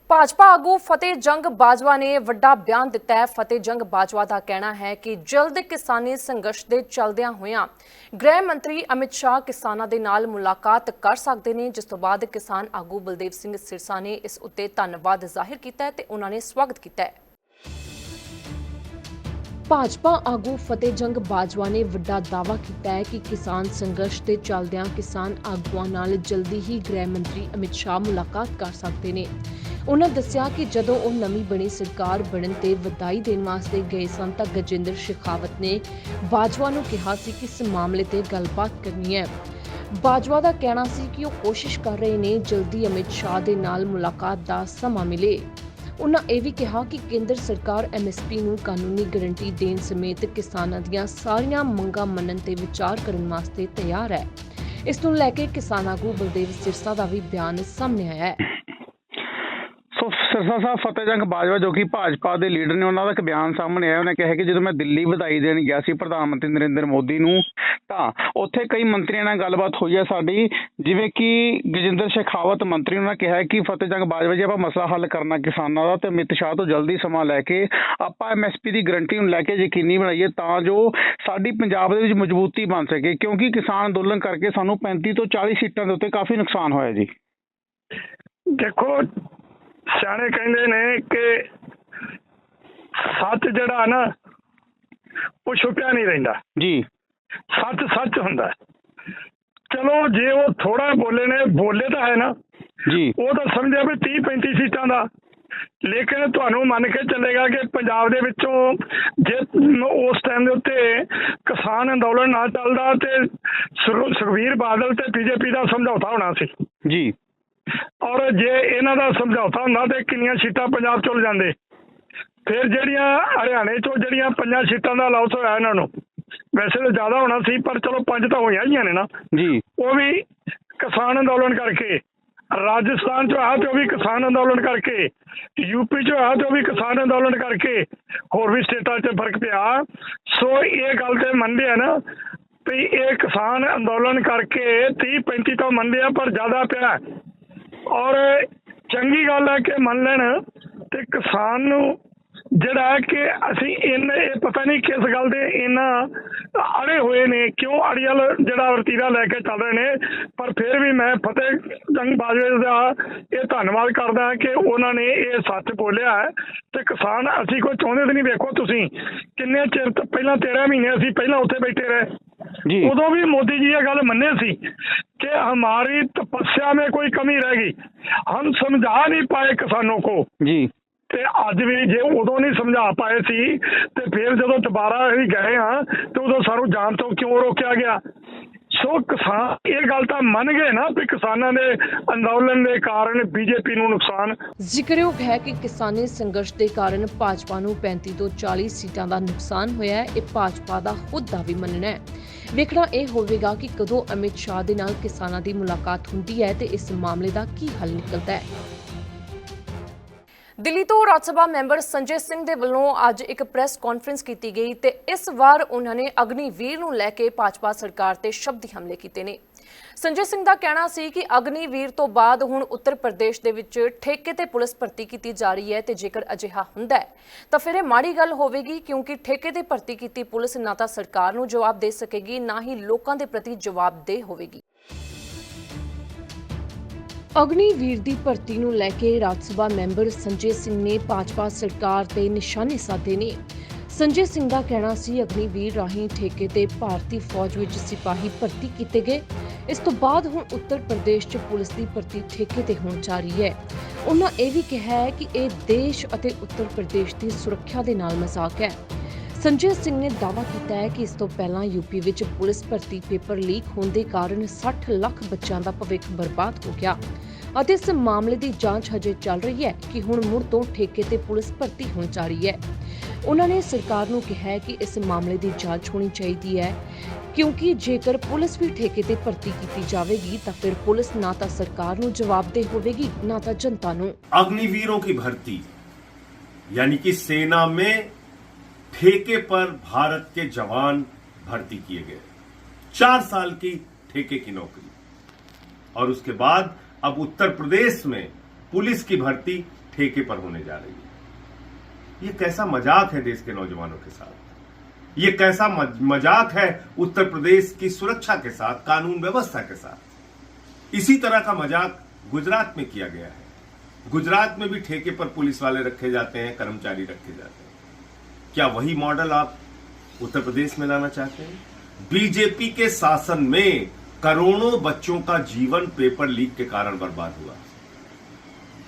ਭਾਜਪਾ ਆਗੂ ਫਤਿਹ ਜੰਗ ਬਾਜਵਾ ਨੇ ਵੱਡਾ ਬਿਆਨ ਦਿੱਤਾ ਹੈ। ਫਤਿਹ ਜੰਗ ਬਾਜਵਾ ਦਾ ਕਹਿਣਾ ਹੈ ਕਿ ਜਲਦ ਕਿਸਾਨੀ ਸੰਘਰਸ਼ ਦੇ ਚੱਲਦਿਆਂ ਹੋਇਆਂ ਗ੍ਰਹਿ ਮੰਤਰੀ ਅਮਿਤ ਸ਼ਾਹ ਕਿਸਾਨਾਂ ਦੇ ਨਾਲ ਮੁਲਾਕਾਤ ਕਰ ਸਕਦੇ ਨੇ। ਜਿਸ ਤੋਂ ਬਾਅਦ ਕਿਸਾਨ ਆਗੂ ਬਲਦੇਵ ਸਿੰਘ ਸਿਰਸਾ ਨੇ ਇਸ ਉੱਤੇ ਧੰਨਵਾਦ ਜ਼ਾਹਿਰ ਕੀਤਾ ਹੈ ਤੇ ਉਹਨਾਂ ਨੇ ਸਵਾਗਤ ਕੀਤਾ ਹੈ। ਭਾਜਪਾ ਆਗੂ ਫਤਿਹ ਜੰਗ ਬਾਜਵਾ ਨੇ ਵੱਡਾ ਦਾਅਵਾ ਕੀਤਾ ਹੈ ਕਿ ਕਿਸਾਨ ਸੰਘਰਸ਼ ਦੇ ਚੱਲਦਿਆਂ ਕਿਸਾਨ ਆਗੂਆਂ ਨਾਲ ਜਲਦੀ ਹੀ ਗ੍ਰਹਿ ਮੰਤਰੀ ਅਮਿਤ ਸ਼ਾਹ ਮੁਲਾਕਾਤ ਕਰ ਸਕਦੇ ਨੇ। ਉਹਨਾਂ ਦੱਸਿਆ ਕਿ ਜਦੋਂ ਉਹ ਨਵੀਂ ਬਣੀ ਸਰਕਾਰ ਬਣਨ ਤੇ ਵਧਾਈ ਦੇਣ ਵਾਸਤੇ ਗਏ ਸਨ ਤਾਂ ਗਜਿੰਦਰ ਸ਼ੇਖਾਵਤ ਨੇ ਬਾਜਵਾ ਨੂੰ ਕਿਹਾ ਸੀ ਕਿ ਇਸ ਮਾਮਲੇ ਤੇ ਗੱਲਬਾਤ ਕਰਨੀ ਹੈ। ਬਾਜਵਾ ਦਾ ਕਹਿਣਾ ਸੀ ਕਿ ਉਹ ਕੋਸ਼ਿਸ਼ ਕਰ ਰਹੇ ਨੇ ਜਲਦੀ ਅਮਿਤ ਸ਼ਾਹ ਦੇ ਨਾਲ ਮੁਲਾਕਾਤ ਦਾ ਸਮਾਂ ਮਿਲੇ। ਉਨ੍ਹਾਂ ਇਹ ਵੀ ਕਿਹਾ ਕਿ ਕੇਂਦਰ ਸਰਕਾਰ ਐਮਐਸਪੀ ਨੂੰ ਕਾਨੂੰਨੀ ਗਾਰੰਟੀ ਦੇਣ ਸਮੇਤ ਕਿਸਾਨਾਂ ਦੀਆਂ ਸਾਰੀਆਂ ਮੰਗਾਂ ਮੰਨਣ ਤੇ ਵਿਚਾਰ ਕਰਨ ਵਾਸਤੇ ਤਿਆਰ ਹੈ। ਇਸ ਨੂੰ ਲੈ ਕੇ ਕਿਸਾਨ ਆਗੂ ਬਲਦੇਵ ਸਿਰਸਾ ਦਾ ਵੀ ਬਿਆਨ ਸਾਹਮਣੇ ਆਇਆ ਹੈ। ਸਰਸਾ ਸਾਹਿਬ ਫਤਿਹਜੰਗ ਬਾਜਵਾ ਜੋ ਕਿ ਭਾਜਪਾ ਦੇ ਲੀਡਰ ਨੇ, ਉਹਨਾਂ ਦਾ ਇੱਕ ਬਿਆਨ ਸਾਹਮਣੇ ਆਇਆ, ਉਹਨੇ ਕਿਹਾ ਕਿ ਜਦੋਂ ਮੈਂ ਦਿੱਲੀ ਵਧਾਈ ਦੇਣ ਗਿਆ ਸੀ ਪ੍ਰਧਾਨ ਮੰਤਰੀ ਨਰਿੰਦਰ ਮੋਦੀ ਨੂੰ, ਤਾਂ ਉੱਥੇ ਕਈ ਮੰਤਰੀਆਂ ਨਾਲ ਗੱਲਬਾਤ ਹੋਈ ਹੈ ਸਾਡੀ, ਜਿਵੇਂ ਕਿ ਗਜਿੰਦਰ ਸ਼ੇਖਾਵਤ ਮੰਤਰੀ, ਉਹਨਾਂ ਕਿਹਾ ਕਿ ਫਤਿਹਜੰਗ ਬਾਜਵਾ ਜੀ, ਆਪਾਂ ਮਸਲਾ ਹੱਲ ਕਰਨਾ ਕਿਸਾਨਾਂ ਦਾ ਤੇ ਅਮਿਤ ਸ਼ਾਹ ਤੋਂ ਜਲਦੀ ਸਮਾਂ ਲੈ ਕੇ ਆਪਾਂ ਐਮਐਸਪੀ ਦੀ ਗਰੰਟੀ ਨੂੰ ਲੈ ਕੇ ਯਕੀਨੀ ਬਣਾਈਏ ਤਾਂ ਜੋ ਸਾਡੀ ਪੰਜਾਬ ਦੇ ਵਿੱਚ ਮਜ਼ਬੂਤੀ ਬਣ ਸਕੇ, ਕਿਉਂਕਿ ਕਿਸਾਨ ਅੰਦੋਲਨ ਕਰਕੇ ਸਾਨੂੰ 35 ਤੋਂ 40 ਸੀਟਾਂ ਦੇ ਉੱਤੇ ਕਾਫੀ ਨੁਕਸਾਨ ਹੋਇਆ ਜੀ। ਦੇਖੋ ਸਿਆਣੇ ਕਹਿੰਦੇ ਨੇ ਕਿ ਸੱਚ ਜਿਹੜਾ ਨਾ ਉਹ ਛੁਪਿਆ ਨਹੀਂ ਰਹਿੰਦਾ। ਜੀ। ਸੱਚ ਸੱਚ ਹੁੰਦਾ। ਚਲੋ ਜੇ ਉਹ ਥੋੜਾ ਬੋਲੇ ਨੇ ਬੋਲੇ ਤਾਂ ਹੈ ਨਾ। ਜੀ। ਉਹ ਤਾਂ ਸਮਝਿਆ ਵੀ 30 35 ਸੀਟਾਂ ਦਾ। ਲੇਕਿਨ ਤੁਹਾਨੂੰ ਮੰਨ ਕੇ ਚੱਲੇਗਾ ਕਿ ਪੰਜਾਬ ਦੇ ਵਿੱਚੋਂ ਜੇ ਉਸ ਟਾਈਮ ਦੇ ਉੱਤੇ ਕਿਸਾਨ ਅੰਦੋਲਨ ਨਾ ਚੱਲਦਾ ਤੇ ਸੁਖਬੀਰ ਬਾਦਲ ਤੇ ਬੀਜੇਪੀ ਦਾ ਸਮਝੌਤਾ ਹੋਣਾ ਸੀ। ਜੀ। ਔਰ ਜੇ ਇਹਨਾਂ ਦਾ ਸਮਝੌਤਾ ਹੁੰਦਾ ਤੇ ਕਿੰਨੀਆਂ ਸੀਟਾਂ ਪੰਜਾਬ ਚੋਂ ਜਾਂਦੇ ਫਿਰ ਜਿਹੜੀਆਂ ਹਰਿਆਣੇ ਚੋਂ ਜਿਹੜੀਆਂ ਪੰਜਾਂ ਸੀਟਾਂ ਦਾ ਅਲਾਉਸ ਹੋਇਆ ਇਹਨਾਂ ਨੂੰ ਵੈਸੇ ਤਾਂ ਜ਼ਿਆਦਾ ਹੋਣਾ ਸੀ ਪਰ ਚਲੋ ਪੰਜ ਤਾਂ ਹੋਈਆਂ ਹੀ ਨੇ ਨਾ। ਜੀ। ਉਹ ਵੀ ਕਿਸਾਨ ਅੰਦੋਲਨ ਕਰਕੇ ਰਾਜਸਥਾਨ ਚ ਹੋਇਆ ਤੇ ਉਹ ਵੀ ਕਿਸਾਨ ਅੰਦੋਲਨ ਕਰਕੇ ਯੂਪੀ ਚ ਹੋਇਆ ਤੇ ਉਹ ਵੀ ਕਿਸਾਨ ਅੰਦੋਲਨ ਕਰਕੇ ਹੋਰ ਵੀ ਸਟੇਟਾਂ 'ਚ ਫ਼ਰਕ ਪਿਆ। ਸੋ ਇਹ ਗੱਲ ਤੇ ਮੰਨਦੇ ਆ ਨਾ ਵੀ ਇਹ ਕਿਸਾਨ ਅੰਦੋਲਨ ਕਰਕੇ 30 35 ਤਾਂ ਮੰਨਦੇ ਆ ਪਰ ਜ਼ਿਆਦਾ ਪਿਆ। ਔਰ ਚੰਗੀ ਗੱਲ ਹੈ ਕਿ ਮੰਨ ਲੈਣ ਤੇ ਕਿਸਾਨ ਨੂੰ ਜਿਹੜਾ ਹੈ ਕਿ ਅਸੀਂ ਇਨ ਇਹ ਪਤਾ ਨਹੀਂ ਕਿਸ ਗੱਲ ਦੇ ਇਹਨਾਂ ਅੜੇ ਹੋਏ ਨੇ ਕਿਉਂ ਅੜੀਅਲ ਜਿਹੜਾ ਵਰਤੀਰਾ ਲੈ ਕੇ ਚੱਲ ਰਹੇ ਨੇ ਪਰ ਫਿਰ ਵੀ ਮੈਂ ਫਤਿਹ ਜੰਗ ਬਾਜਵੇ ਦਾ ਇਹ ਧੰਨਵਾਦ ਕਰਦਾ ਹਾਂ ਕਿ ਉਹਨਾਂ ਨੇ ਇਹ ਸੱਚ ਬੋਲਿਆ ਹੈ ਤੇ ਕਿਸਾਨ ਅਸੀਂ ਕੋਈ ਚਾਹੁੰਦੇ ਤਾਂ ਨਹੀਂ ਵੇਖੋ ਤੁਸੀਂ ਕਿੰਨੇ ਚਿਰ ਤੋਂ ਪਹਿਲਾਂ 13 ਮਹੀਨੇ ਅਸੀਂ ਪਹਿਲਾਂ ਉੱਥੇ ਬੈਠੇ ਰਹੇ ਜੀ ਉਦੋਂ ਵੀ ਮੋਦੀ ਜੀ ਇਹ ਗੱਲ ਮੰਨੇ ਸੀ कि हमारी तपस्या में कोई कमी रह गई हम समझा नहीं पाए किसानों को ਜੀ ਤੇ ਅੱਜ ਵੀ ਜੇ ਉਦੋਂ ਨਹੀਂ ਸਮਝਾ ਪਾਏ ਸੀ, ਤੇ ਫਿਰ ਜਦੋਂ ਦੁਬਾਰਾ ਅਸੀਂ ਗਏ ਹਾਂ, ਤੇ ਉਦੋਂ ਸਾਨੂੰ ਜਾਣ ਤੋਂ ਕਿਉਂ ਰੋਕਿਆ ਗਿਆ? ਸੋ ਕਿਸਾਨ, ਇਹ ਗੱਲ ਤਾਂ ਮੰਨ ਗਏ ਨਾ ਵੀ ਕਿਸਾਨਾਂ ਦੇ ਅੰਦੋਲਨ ਦੇ ਕਾਰਨ ਬੀਜੇਪੀ ਨੂੰ ਨੁਕਸਾਨ। ਜ਼ਿਕਰਯੋਗ ਹੈ ਕਿ ਕਿਸਾਨੀ ਸੰਘਰਸ਼ ਦੇ ਕਾਰਨ ਭਾਜਪਾ ਨੂੰ 35 ਤੋਂ 40 ਸੀਟਾਂ ਦਾ ਨੁਕਸਾਨ ਹੋਇਆ ਹੈ, ਇਹ ਭਾਜਪਾ ਦਾ ਖੁਦ ਦਾ ਵੀ ਮੰਨਣਾ ਹੈ। ਵੇਖਣਾ ਇਹ ਹੋਵੇਗਾ ਕਿ ਕਦੋਂ ਅਮਿਤ ਸ਼ਾਹ ਦੇ ਨਾਲ ਕਿਸਾਨਾਂ ਦੀ ਮੁਲਾਕਾਤ ਹੁੰਦੀ ਹੈ ਤੇ ਇਸ ਮਾਮਲੇ ਦਾ ਕੀ ਹੱਲ ਨਿਕਲਦਾ ਹੈ। ਦਿੱਲੀ ਤੋਂ ਰਾਜ ਸਭਾ ਮੈਂਬਰ ਸੰਜੇ ਸਿੰਘ ਦੇ ਵੱਲੋਂ ਅੱਜ ਇੱਕ ਪ੍ਰੈਸ ਕਾਨਫਰੰਸ ਕੀਤੀ ਗਈ ਤੇ ਇਸ ਵਾਰ ਉਹਨਾਂ ਨੇ ਅਗਨੀਵੀਰ ਨੂੰ ਲੈ ਕੇ ਭਾਜਪਾ ਸਰਕਾਰ ਤੇ ਸ਼ਬਦੀ ਹਮਲੇ ਕੀਤੇ ਨੇ। ਸੰਜੇ ਸਿੰਘ ਦਾ ਕਹਿਣਾ ਸੀ ਕਿ ਅਗਨੀਵੀਰ ਤੋਂ ਬਾਅਦ ਹੁਣ ਉੱਤਰ ਪ੍ਰਦੇਸ਼ ਦੇ ਵਿੱਚ ਠੇਕੇ ਤੇ ਪੁਲਿਸ ਭਰਤੀ ਕੀਤੀ ਜਾ ਰਹੀ ਹੈ ਤੇ ਜੇਕਰ ਅਜਿਹਾ ਹੁੰਦਾ ਹੈ, ਤਾਂ ਫਿਰ ਇਹ ਮਾੜੀ ਗੱਲ ਹੋਵੇਗੀ ਕਿਉਂਕਿ ਠੇਕੇ ਤੇ ਭਰਤੀ ਕੀਤੀ ਪੁਲਿਸ ਨਾ ਤਾਂ ਸਰਕਾਰ ਨੂੰ ਜਵਾਬ ਦੇ ਸਕੇਗੀ, ਨਾ ਹੀ ਲੋਕਾਂ ਦੇ ਪ੍ਰਤੀ ਜਵਾਬਦੇਹ ਹੋਵੇਗੀ। ਅਗਨੀਵੀਰ ਦੀ ਭਰਤੀ ਨੂੰ ਲੈ ਕੇ ਰਾਜ ਸਭਾ ਮੈਂਬਰ ਸੰਜੇ ਸਿੰਘ ਨੇ ਭਾਜਪਾ ਸਰਕਾਰ ਤੇ ਨਿਸ਼ਾਨੇ ਸਾਧੇ ਨੇ। ਸੰਜੇ ਸਿੰਘ ਦਾ ਕਹਿਣਾ ਸੀ, ਅਗਨੀਵੀਰ ਰਾਹੀਂ ਠੇਕੇ ਤੇ ਭਾਰਤੀ ਫੌਜ ਵਿੱਚ ਸਿਪਾਹੀ ਭਰਤੀ ਕੀਤੇ ਗਏ। ਇਸ ਤੋਂ ਬਾਅਦ ਹੁਣ ਉੱਤਰ ਪ੍ਰਦੇਸ਼ 'ਚ ਪੁਲਿਸ ਦੀ ਭਰਤੀ ਠੇਕੇ ਤੇ ਹੋਣ ਜਾ ਰਹੀ ਹੈ। ਉਹਨਾਂ ਇਹ ਵੀ ਕਿਹਾ ਹੈ ਕਿ ਇਹ ਦੇਸ਼ ਅਤੇ ਉੱਤਰ ਪ੍ਰਦੇਸ਼ ਦੀ ਸੁਰੱਖਿਆ ਦੇ ਨਾਲ ਮਜ਼ਾਕ ਹੈ। ਸੰਜੇ ਸਿੰਘ ਨੇ ਦਾਅਵਾ ਕੀਤਾ ਹੈ ਕਿ ਇਸ ਤੋਂ ਪਹਿਲਾਂ ਯੂਪੀ ਵਿੱਚ ਪੁਲਿਸ ਭਰਤੀ ਪੇਪਰ ਲੀਕ ਹੋਣ ਦੇ ਕਾਰਨ 60 ਲੱਖ ਬੱਚਿਆਂ ਦਾ ਭਵਿੱਖ ਬਰਬਾਦ ਹੋ ਗਿਆ ਅਤੇ ਇਸ ਮਾਮਲੇ ਦੀ ਜਾਂਚ ਹਜੇ ਚੱਲ ਰਹੀ ਹੈ ਕਿ ਹੁਣ ਮੁੜ ਤੋਂ ਠੇਕੇ ਤੇ ਪੁਲਿਸ ਭਰਤੀ ਹੋਣ ਜਾ ਰਹੀ ਹੈ ਉਹਨਾਂ ਨੇ ਸਰਕਾਰ ਨੂੰ ਕਿਹਾ ਹੈ ਕਿ ਇਸ ਮਾਮਲੇ ਦੀ ਜਾਂਚ ਹੋਣੀ ਚਾਹੀਦੀ ਹੈ ਕਿਉਂਕਿ ਜੇਕਰ ਪੁਲਿਸ ਵੀ ਠੇਕੇ ਤੇ ਭਰਤੀ ਕੀਤੀ ਜਾਵੇਗੀ ਤਾਂ ਫਿਰ ਪੁਲਿਸ ਨਾ ਤਾਂ ਸਰਕਾਰ ਨੂੰ ਜਵਾਬਦੇਹ ਹੋਵੇਗੀ ਨਾ ਤਾਂ ਜਨਤਾ ਨੂੰ अग्निवीरों की भर्ती यानी कि सेना में ठेके पर भारत के जवान भर्ती किए गए। चार साल की ठेके की नौकरी। और उसके बाद अब उत्तर प्रदेश में पुलिस की भर्ती ठेके पर होने जा रही है। ये कैसा मज़ाक है देश के नौजवानों के साथ? ये कैसा मज़ाक है उत्तर प्रदेश की सुरक्षा के साथ, कानून व्यवस्था के साथ? इसी तरह का मज़ाक गुजरात में किया गया है। गुजरात में भी ठेके पर पुलिस वाले रखे जाते हैं, कर्मचारी रखे जाते हैं। क्या वही मॉडल आप उत्तर प्रदेश में लाना चाहते हैं? बीजेपी के शासन में करोड़ों बच्चों का जीवन पेपर लीक के कारण बर्बाद हुआ।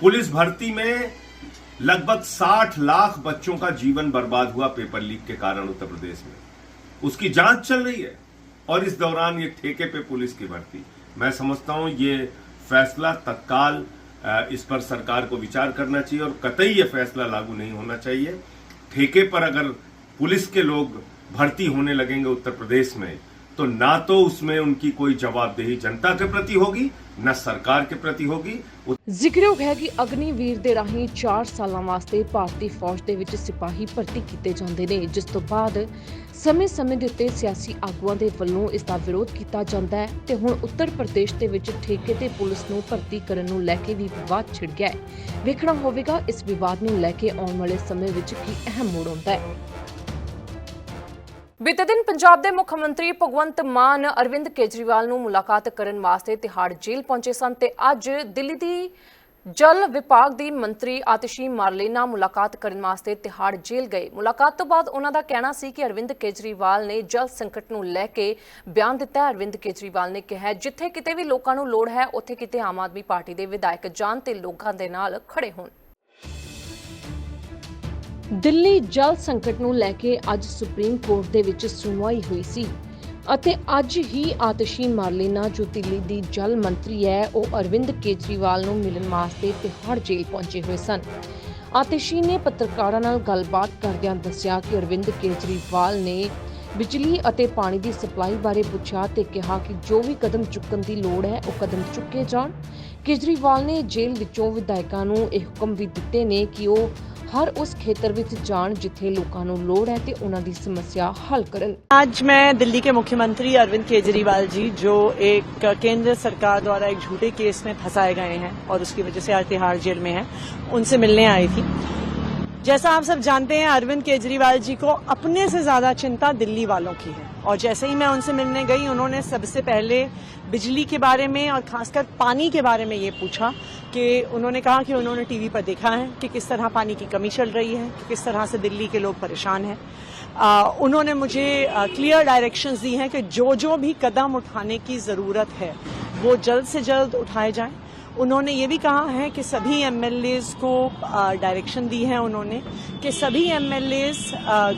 पुलिस भर्ती में लगभग 60 लाख बच्चों का जीवन बर्बाद हुआ पेपर लीक के कारण उत्तर प्रदेश में। उसकी जाँच चल रही है और इस दौरान ये ठेके पे पुलिस की भर्ती। मैं समझता हूँ ये फैसला तत्काल इस पर सरकार को विचार करना चाहिए और कतई ये फैसला लागू नहीं होना चाहिए। ठेके पर अगर पुलिस के लोग भर्ती होने लगेंगे उत्तर प्रदेश में तो ना तो उसमें उनकी कोई जवाबदेही जनता के प्रति होगी न सरकार के प्रति होगी ਜ਼ਿਕਰਯੋਗ ਹੈ ਕਿ ਅਗਨੀਵੀਰ ਦੇ ਰਾਹੀਂ 4 ਸਾਲਾਂ ਵਾਸਤੇ ਭਾਰਤੀ ਫੌਜ ਦੇ ਵਿੱਚ ਸਿਪਾਹੀ ਭਰਤੀ ਕੀਤੇ ਜਾਂਦੇ ਨੇ ਜਿਸ ਤੋਂ ਬਾਅਦ ਸਮੇਂ-ਸਮੇਂ ਦੇ ਉੱਤੇ ਸਿਆਸੀ ਆਗੂਆਂ ਦੇ ਵੱਲੋਂ ਇਸ ਦਾ ਵਿਰੋਧ ਕੀਤਾ ਜਾਂਦਾ ਹੈ ਤੇ ਹੁਣ ਉੱਤਰ ਪ੍ਰਦੇਸ਼ ਦੇ ਵਿੱਚ ਠੇਕੇ ਤੇ ਪੁਲਿਸ ਨੂੰ ਭਰਤੀ ਕਰਨ ਨੂੰ ਲੈ ਕੇ ਵੀ ਵਿਵਾਦ ਛਿੜ ਗਿਆ ਹੈ। ਵੇਖਣਾ ਹੋਵੇਗਾ ਇਸ ਵਿਵਾਦ ਨੂੰ ਲੈ ਕੇ ਆਉਣ ਵਾਲੇ ਸਮੇਂ ਵਿੱਚ ਕੀ ਅਹਿਮ ਮੋੜ ਆਉਂਦਾ ਹੈ। ਬੀਤੇ ਦਿਨ ਪੰਜਾਬ ਦੇ ਮੁੱਖ ਮੰਤਰੀ ਭਗਵੰਤ ਮਾਨ ਅਰਵਿੰਦ ਕੇਜਰੀਵਾਲ ਨੂੰ ਮੁਲਾਕਾਤ ਕਰਨ ਵਾਸਤੇ ਤਿਹਾੜ ਜੇਲ੍ਹ ਪਹੁੰਚੇ ਸਨ ਤੇ ਅੱਜ ਦਿੱਲੀ ਦੀ ਜਲ ਵਿਭਾਗ ਦੀ ਮੰਤਰੀ ਆਤਿਸ਼ੀ ਮਾਰਲੇ ਨਾਲ ਮੁਲਾਕਾਤ ਕਰਨ ਵਾਸਤੇ ਤਿਹਾੜ ਜੇਲ੍ਹ ਗਏ। ਮੁਲਾਕਾਤ ਤੋਂ ਬਾਅਦ ਉਹਨਾਂ ਦਾ ਕਹਿਣਾ ਸੀ ਕਿ ਅਰਵਿੰਦ ਕੇਜਰੀਵਾਲ ਨੇ ਜਲ ਸੰਕਟ ਨੂੰ ਲੈ ਕੇ ਬਿਆਨ ਦਿੱਤਾ। ਅਰਵਿੰਦ ਕੇਜਰੀਵਾਲ ਨੇ ਕਿਹਾ, ਜਿੱਥੇ ਕਿਤੇ ਵੀ ਲੋਕਾਂ ਨੂੰ ਲੋੜ ਹੈ, ਉੱਥੇ ਕਿਤੇ ਆਮ ਆਦਮੀ ਪਾਰਟੀ ਦੇ ਵਿਧਾਇਕ ਜਾਣ ਤੇ ਲੋਕਾਂ ਦੇ ਨਾਲ ਖੜੇ ਹੋਣ। ਦਿੱਲੀ ਜਲ ਸੰਕਟ ਨੂੰ ਲੈ ਕੇ ਅੱਜ ਸੁਪਰੀਮ ਕੋਰਟ ਦੇ ਵਿੱਚ ਸੁਣਵਾਈ ਹੋਈ ਸੀ। ਅਤੇ ਅੱਜ ਹੀ ਆਤਸ਼ੀ ਮਾਰਲੇਨਾ ਜੋ ਦਿੱਲੀ ਦੀ ਜਲ ਮੰਤਰੀ ਹੈ, ਉਹ ਅਰਵਿੰਦ ਕੇਜਰੀਵਾਲ ਨੂੰ ਮਿਲਣ ਵਾਸਤੇ ਤਿਹਾੜ ਜੇਲ੍ਹ ਪਹੁੰਚੇ ਹੋਏ ਸਨ। ਆਤਸ਼ੀ ਨੇ ਪੱਤਰਕਾਰਾਂ ਨਾਲ ਗੱਲਬਾਤ ਕਰਦਿਆਂ ਦੱਸਿਆ ਕਿ ਅਰਵਿੰਦ ਕੇਜਰੀਵਾਲ ਨੇ ਬਿਜਲੀ ਅਤੇ ਪਾਣੀ ਦੀ ਸਪਲਾਈ ਬਾਰੇ ਪੁੱਛਿਆ ਤੇ ਕਿਹਾ ਕਿ ਜੋ ਵੀ ਕਦਮ ਚੁੱਕਣ ਦੀ ਲੋੜ ਹੈ, ਉਹ ਕਦਮ ਚੁੱਕੇ ਜਾਣ। ਕੇਜਰੀਵਾਲ ਨੇ ਜੇਲ੍ਹ ਵਿੱਚੋਂ ਵਿਧਾਇਕਾਂ ਨੂੰ ਇਹ ਹੁਕਮ ਵੀ ਦਿੱਤੇ ਨੇ ਕਿ ਉਹ ਹਰ ਉਸ ਖੇਤਰ ਵਿੱਚ ਜਾਣ ਜਿੱਥੇ ਲੋਕਾਂ ਨੂੰ ਲੋੜ ਹੈ ਤੇ ਉਹਨਾਂ ਦੀ ਸਮੱਸਿਆ ਹੱਲ ਕਰਨ आज मैं दिल्ली के मुख्यमंत्री अरविंद केजरीवाल जी जो एक केंद्र सरकार द्वारा एक झूठे केस में फंसाए गए हैं और उसकी वजह से आज तिहाड़ जेल में हैं उनसे मिलने आई थी जैसा आप सब जानते हैं अरविंद केजरीवाल जी को अपने से ज्यादा चिंता दिल्ली वालों की है और जैसे ही मैं उनसे मिलने गई, उन्होंने सबसे पहले बिजली के बारे में और खासकर पानी के बारे में ये पूछा कि उन्होंने कहा कि उन्होंने टीवी पर देखा है कि किस तरह पानी की कमी चल रही है, कि किस तरह से दिल्ली के लोग परेशान हैं। उन्होंने मुझे क्लियर डायरेक्शंस दी हैं कि जो जो भी कदम उठाने की ज़रूरत है, वो जल्द से जल्द उठाए जाएँ। उन्होंने ये भी कहा है कि सभी एमएलएज को डायरेक्शन दी है उन्होंने कि सभी एमएलएज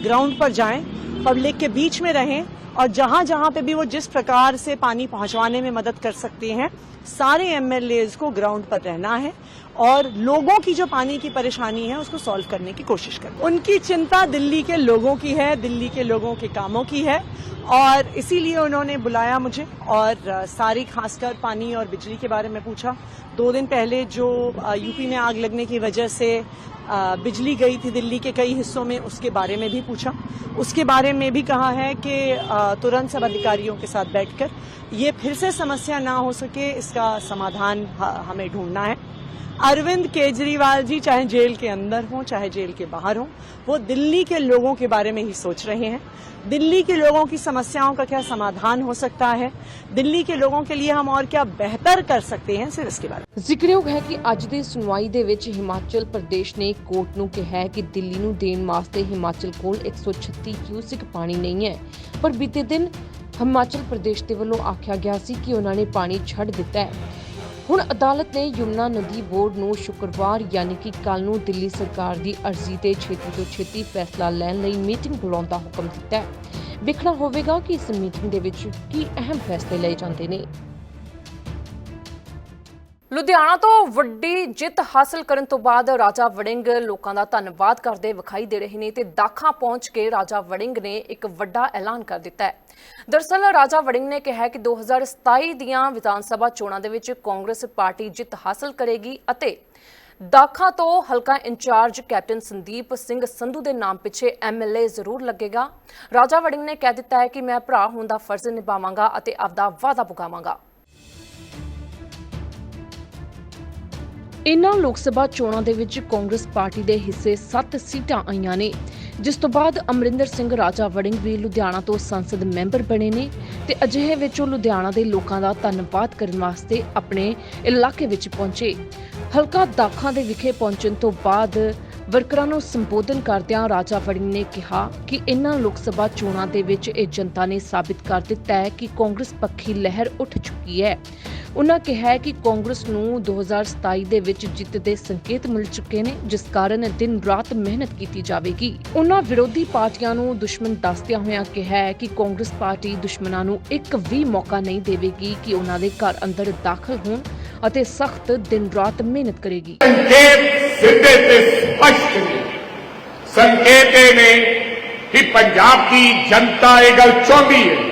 ग्राउंड पर जाएं पब्लिक के बीच में रहें और जहाँ जहाँ पे भी वो जिस प्रकार से पानी पहुंचवाने में मदद कर सकते हैं, सारे एमएलए को ग्राउंड पर रहना है और लोगों की जो पानी की परेशानी है उसको सॉल्व करने की कोशिश करनी उनकी चिंता दिल्ली के लोगों की है, दिल्ली के लोगों के कामों की है और इसीलिए उन्होंने बुलाया मुझे और सारी खासकर पानी और बिजली के बारे में पूछा। दो दिन पहले जो यूपी में आग लगने की वजह से बिजली गई थी दिल्ली के कई हिस्सों में, उसके बारे में भी पूछा। उसके बारे में भी कहा है कि तुरंत सब अधिकारियों के साथ बैठकर ये फिर से समस्या ना हो सके, इसका समाधान हमें ढूंढना है। अरविंद केजरीवाल जी चाहे जेल के अंदर हों चाहे जेल के बाहर हों वो दिल्ली के लोगों के बारे में ही सोच रहे हैं दिल्ली के लोगों की समस्याओं का क्या समाधान हो सकता है दिल्ली के लोगों के लिए हम और क्या बेहतर कर सकते हैं सिर्फ इसके बारे में ਜ਼ਿਕਰਯੋਗ ਹੈ ਕਿ ਅੱਜ ਦੀ ਸੁਣਵਾਈ ਦੇ ਵਿੱਚ ਹਿਮਾਚਲ ਪ੍ਰਦੇਸ਼ ਨੇ ਕੋਰਟ ਨੂੰ ਕਿਹਾ ਹੈ ਕਿ ਦਿੱਲੀ ਨੂੰ ਦੇਣ ਵਾਸਤੇ ਹਿਮਾਚਲ ਕੋਲ 136 ਕਿਊਸਿਕ ਪਾਣੀ ਨਹੀਂ ਹੈ ਪਰ ਬੀਤੇ ਦਿਨ ਹਿਮਾਚਲ ਪ੍ਰਦੇਸ਼ ਦੇ ਵੱਲੋਂ ਆਖਿਆ ਗਿਆ ਸੀ ਕਿ ਉਹਨਾਂ ਨੇ ਪਾਣੀ ਛੱਡ ਦਿੱਤਾ ਹੈ ਹੁਣ ਅਦਾਲਤ ਨੇ ਯਮੁਨਾ ਨਦੀ ਬੋਰਡ ਨੂੰ ਸ਼ੁੱਕਰਵਾਰ ਯਾਨੀ ਕਿ ਕੱਲ ਨੂੰ ਦਿੱਲੀ ਸਰਕਾਰ ਦੀ ਅਰਜ਼ੀ ਤੇ ਛੇਤੀ ਤੋਂ ਛੇਤੀ ਫੈਸਲਾ ਲੈਣ ਲਈ ਮੀਟਿੰਗ ਬੁਲਾਉਣ ਦਾ ਹੁਕਮ ਦਿੱਤਾ ਹੈ। ਵੇਖਣਾ ਹੋਵੇਗਾ ਕਿ ਇਸ ਮੀਟਿੰਗ ਦੇ ਵਿੱਚ ਕੀ ਅਹਿਮ ਫੈਸਲੇ ਲਏ ਜਾਂਦੇ ਨੇ। ਲੁਧਿਆਣਾ ਤੋਂ ਵੱਡੀ ਜਿੱਤ ਹਾਸਲ ਕਰਨ ਤੋਂ ਬਾਅਦ ਰਾਜਾ ਵੜਿੰਗ ਲੋਕਾਂ ਦਾ ਧੰਨਵਾਦ ਕਰਦੇ ਵਿਖਾਈ ਦੇ ਰਹੇ ਨੇ ਤੇ ਦਾਖਾਂ ਪਹੁੰਚ ਕੇ ਰਾਜਾ ਵੜਿੰਗ ਨੇ ਇੱਕ ਵੱਡਾ ਐਲਾਨ ਕਰ ਦਿੱਤਾ ਹੈ। ਦਰਸਲ ਰਾਜਾ ਵੜਿੰਗ ਨੇ ਕਿਹਾ ਹੈ ਕਿ 2027 ਦੀਆਂ ਵਿਧਾਨ ਸਭਾ ਚੋਣਾਂ ਦੇ ਵਿੱਚ ਕਾਂਗਰਸ ਪਾਰਟੀ ਜਿੱਤ ਹਾਸਲ ਕਰੇਗੀ ਅਤੇ ਦਾਖਾ ਤੋਂ ਹਲਕਾ ਇੰਚਾਰਜ ਕੈਪਟਨ ਸੰਦੀਪ ਸਿੰਘ ਸੰਧੂ ਦੇ ਨਾਮ ਪਿੱਛੇ ਐਮਐਲਏ ਜ਼ਰੂਰ ਲੱਗੇਗਾ। ਰਾਜਾ ਵੜਿੰਗ ਨੇ ਕਹਿ ਦਿੱਤਾ ਹੈ ਕਿ ਮੈਂ ਭਰਾ ਹੋਣ ਦਾ ਫਰਜ਼ ਨਿਭਾਵਾਂਗਾ ਅਤੇ ਆਪਦਾ ਵਾਅਦਾ ਪੁਗਾਵਾਂਗਾ। ਇਨ੍ਹਾਂ ਲੋਕ ਸਭਾ ਚੋਣਾਂ ਦੇ ਵਿੱਚ ਕਾਂਗਰਸ ਪਾਰਟੀ ਦੇ ਹਿੱਸੇ 7 ਸੀਟਾਂ ਆਈਆਂ ਨੇ, ਜਿਸ ਤੋਂ ਬਾਅਦ ਅਮਰਿੰਦਰ ਸਿੰਘ ਰਾਜਾ ਵੜਿੰਗ ਵੀ ਲੁਧਿਆਣਾ ਤੋਂ ਸੰਸਦ ਮੈਂਬਰ ਬਣੇ ਨੇ ਤੇ ਅਜਿਹੇ ਵਿੱਚ ਉਹ ਲੁਧਿਆਣਾ ਦੇ ਲੋਕਾਂ ਦਾ ਧੰਨਵਾਦ ਕਰਨ ਵਾਸਤੇ ਆਪਣੇ ਇਲਾਕੇ ਵਿੱਚ ਪਹੁੰਚੇ। ਹਲਕਾ ਦਾਖਾਂ ਦੇ ਵਿਖੇ ਪਹੁੰਚਣ ਤੋਂ ਬਾਅਦ ਵਰਕਰਾਂ ਨੂੰ ਸੰਬੋਧਨ ਕਰਦਿਆਂ ਰਾਜਾ ਵੜਿੰਗ ਨੇ ਕਿਹਾ ਕਿ ਇਨ੍ਹਾਂ ਲੋਕ ਸਭਾ ਚੋਣਾਂ ਦੇ ਵਿੱਚ ਇਹ ਜਨਤਾ ਨੇ ਸਾਬਿਤ ਕਰ ਦਿੱਤਾ ਹੈ ਕਿ ਕਾਂਗਰਸ ਪੱਖੀ ਲਹਿਰ ਉੱਠ ਚੁੱਕੀ ਹੈ। ਉਨ੍ਹਾਂ ਕਿਹਾ ਕਿ ਕਾਂਗਰਸ ਨੂੰ 2027 ਦੇ ਵਿੱਚ ਜਿੱਤ ਦੇ ਸੰਕੇਤ ਮਿਲ ਚੁੱਕੇ ਨੇ, ਜਿਸ ਕਾਰਨ ਦਿਨ ਰਾਤ ਮਿਹਨਤ ਕੀਤੀ ਜਾਵੇਗੀ। ਉਨ੍ਹਾਂ ਵਿਰੋਧੀ ਪਾਰਟੀਆਂ ਨੂੰ ਦੁਸ਼ਮਣ ਦੱਸਦਿਆਂ ਹੋਇਆਂ ਕਿਹਾ ਕਿ ਕਾਂਗਰਸ ਪਾਰਟੀ ਦੁਸ਼ਮਣਾਂ ਨੂੰ ਇੱਕ ਵੀ ਮੌਕਾ ਨਹੀਂ ਦੇਵੇਗੀ ਕਿ ਉਹਨਾਂ ਦੇ ਘਰ ਅੰਦਰ ਦਾਖਲ ਹੋਣ ਅਤੇ ਸਖਤ ਦਿਨ ਰਾਤ ਮਿਹਨਤ ਕਰੇਗੀ। ਸੰਕੇਤ ਸਿੱਧੇ ਤੇ ਸਪਸ਼ਟ ਨੇ। ਸੰਕੇਤ ਨੇ ਕਿ ਪੰਜਾਬ ਦੀ ਜਨਤਾ ਇਹ ਗੱਲ ਚਾਹੁੰਦੀ ਹੈ।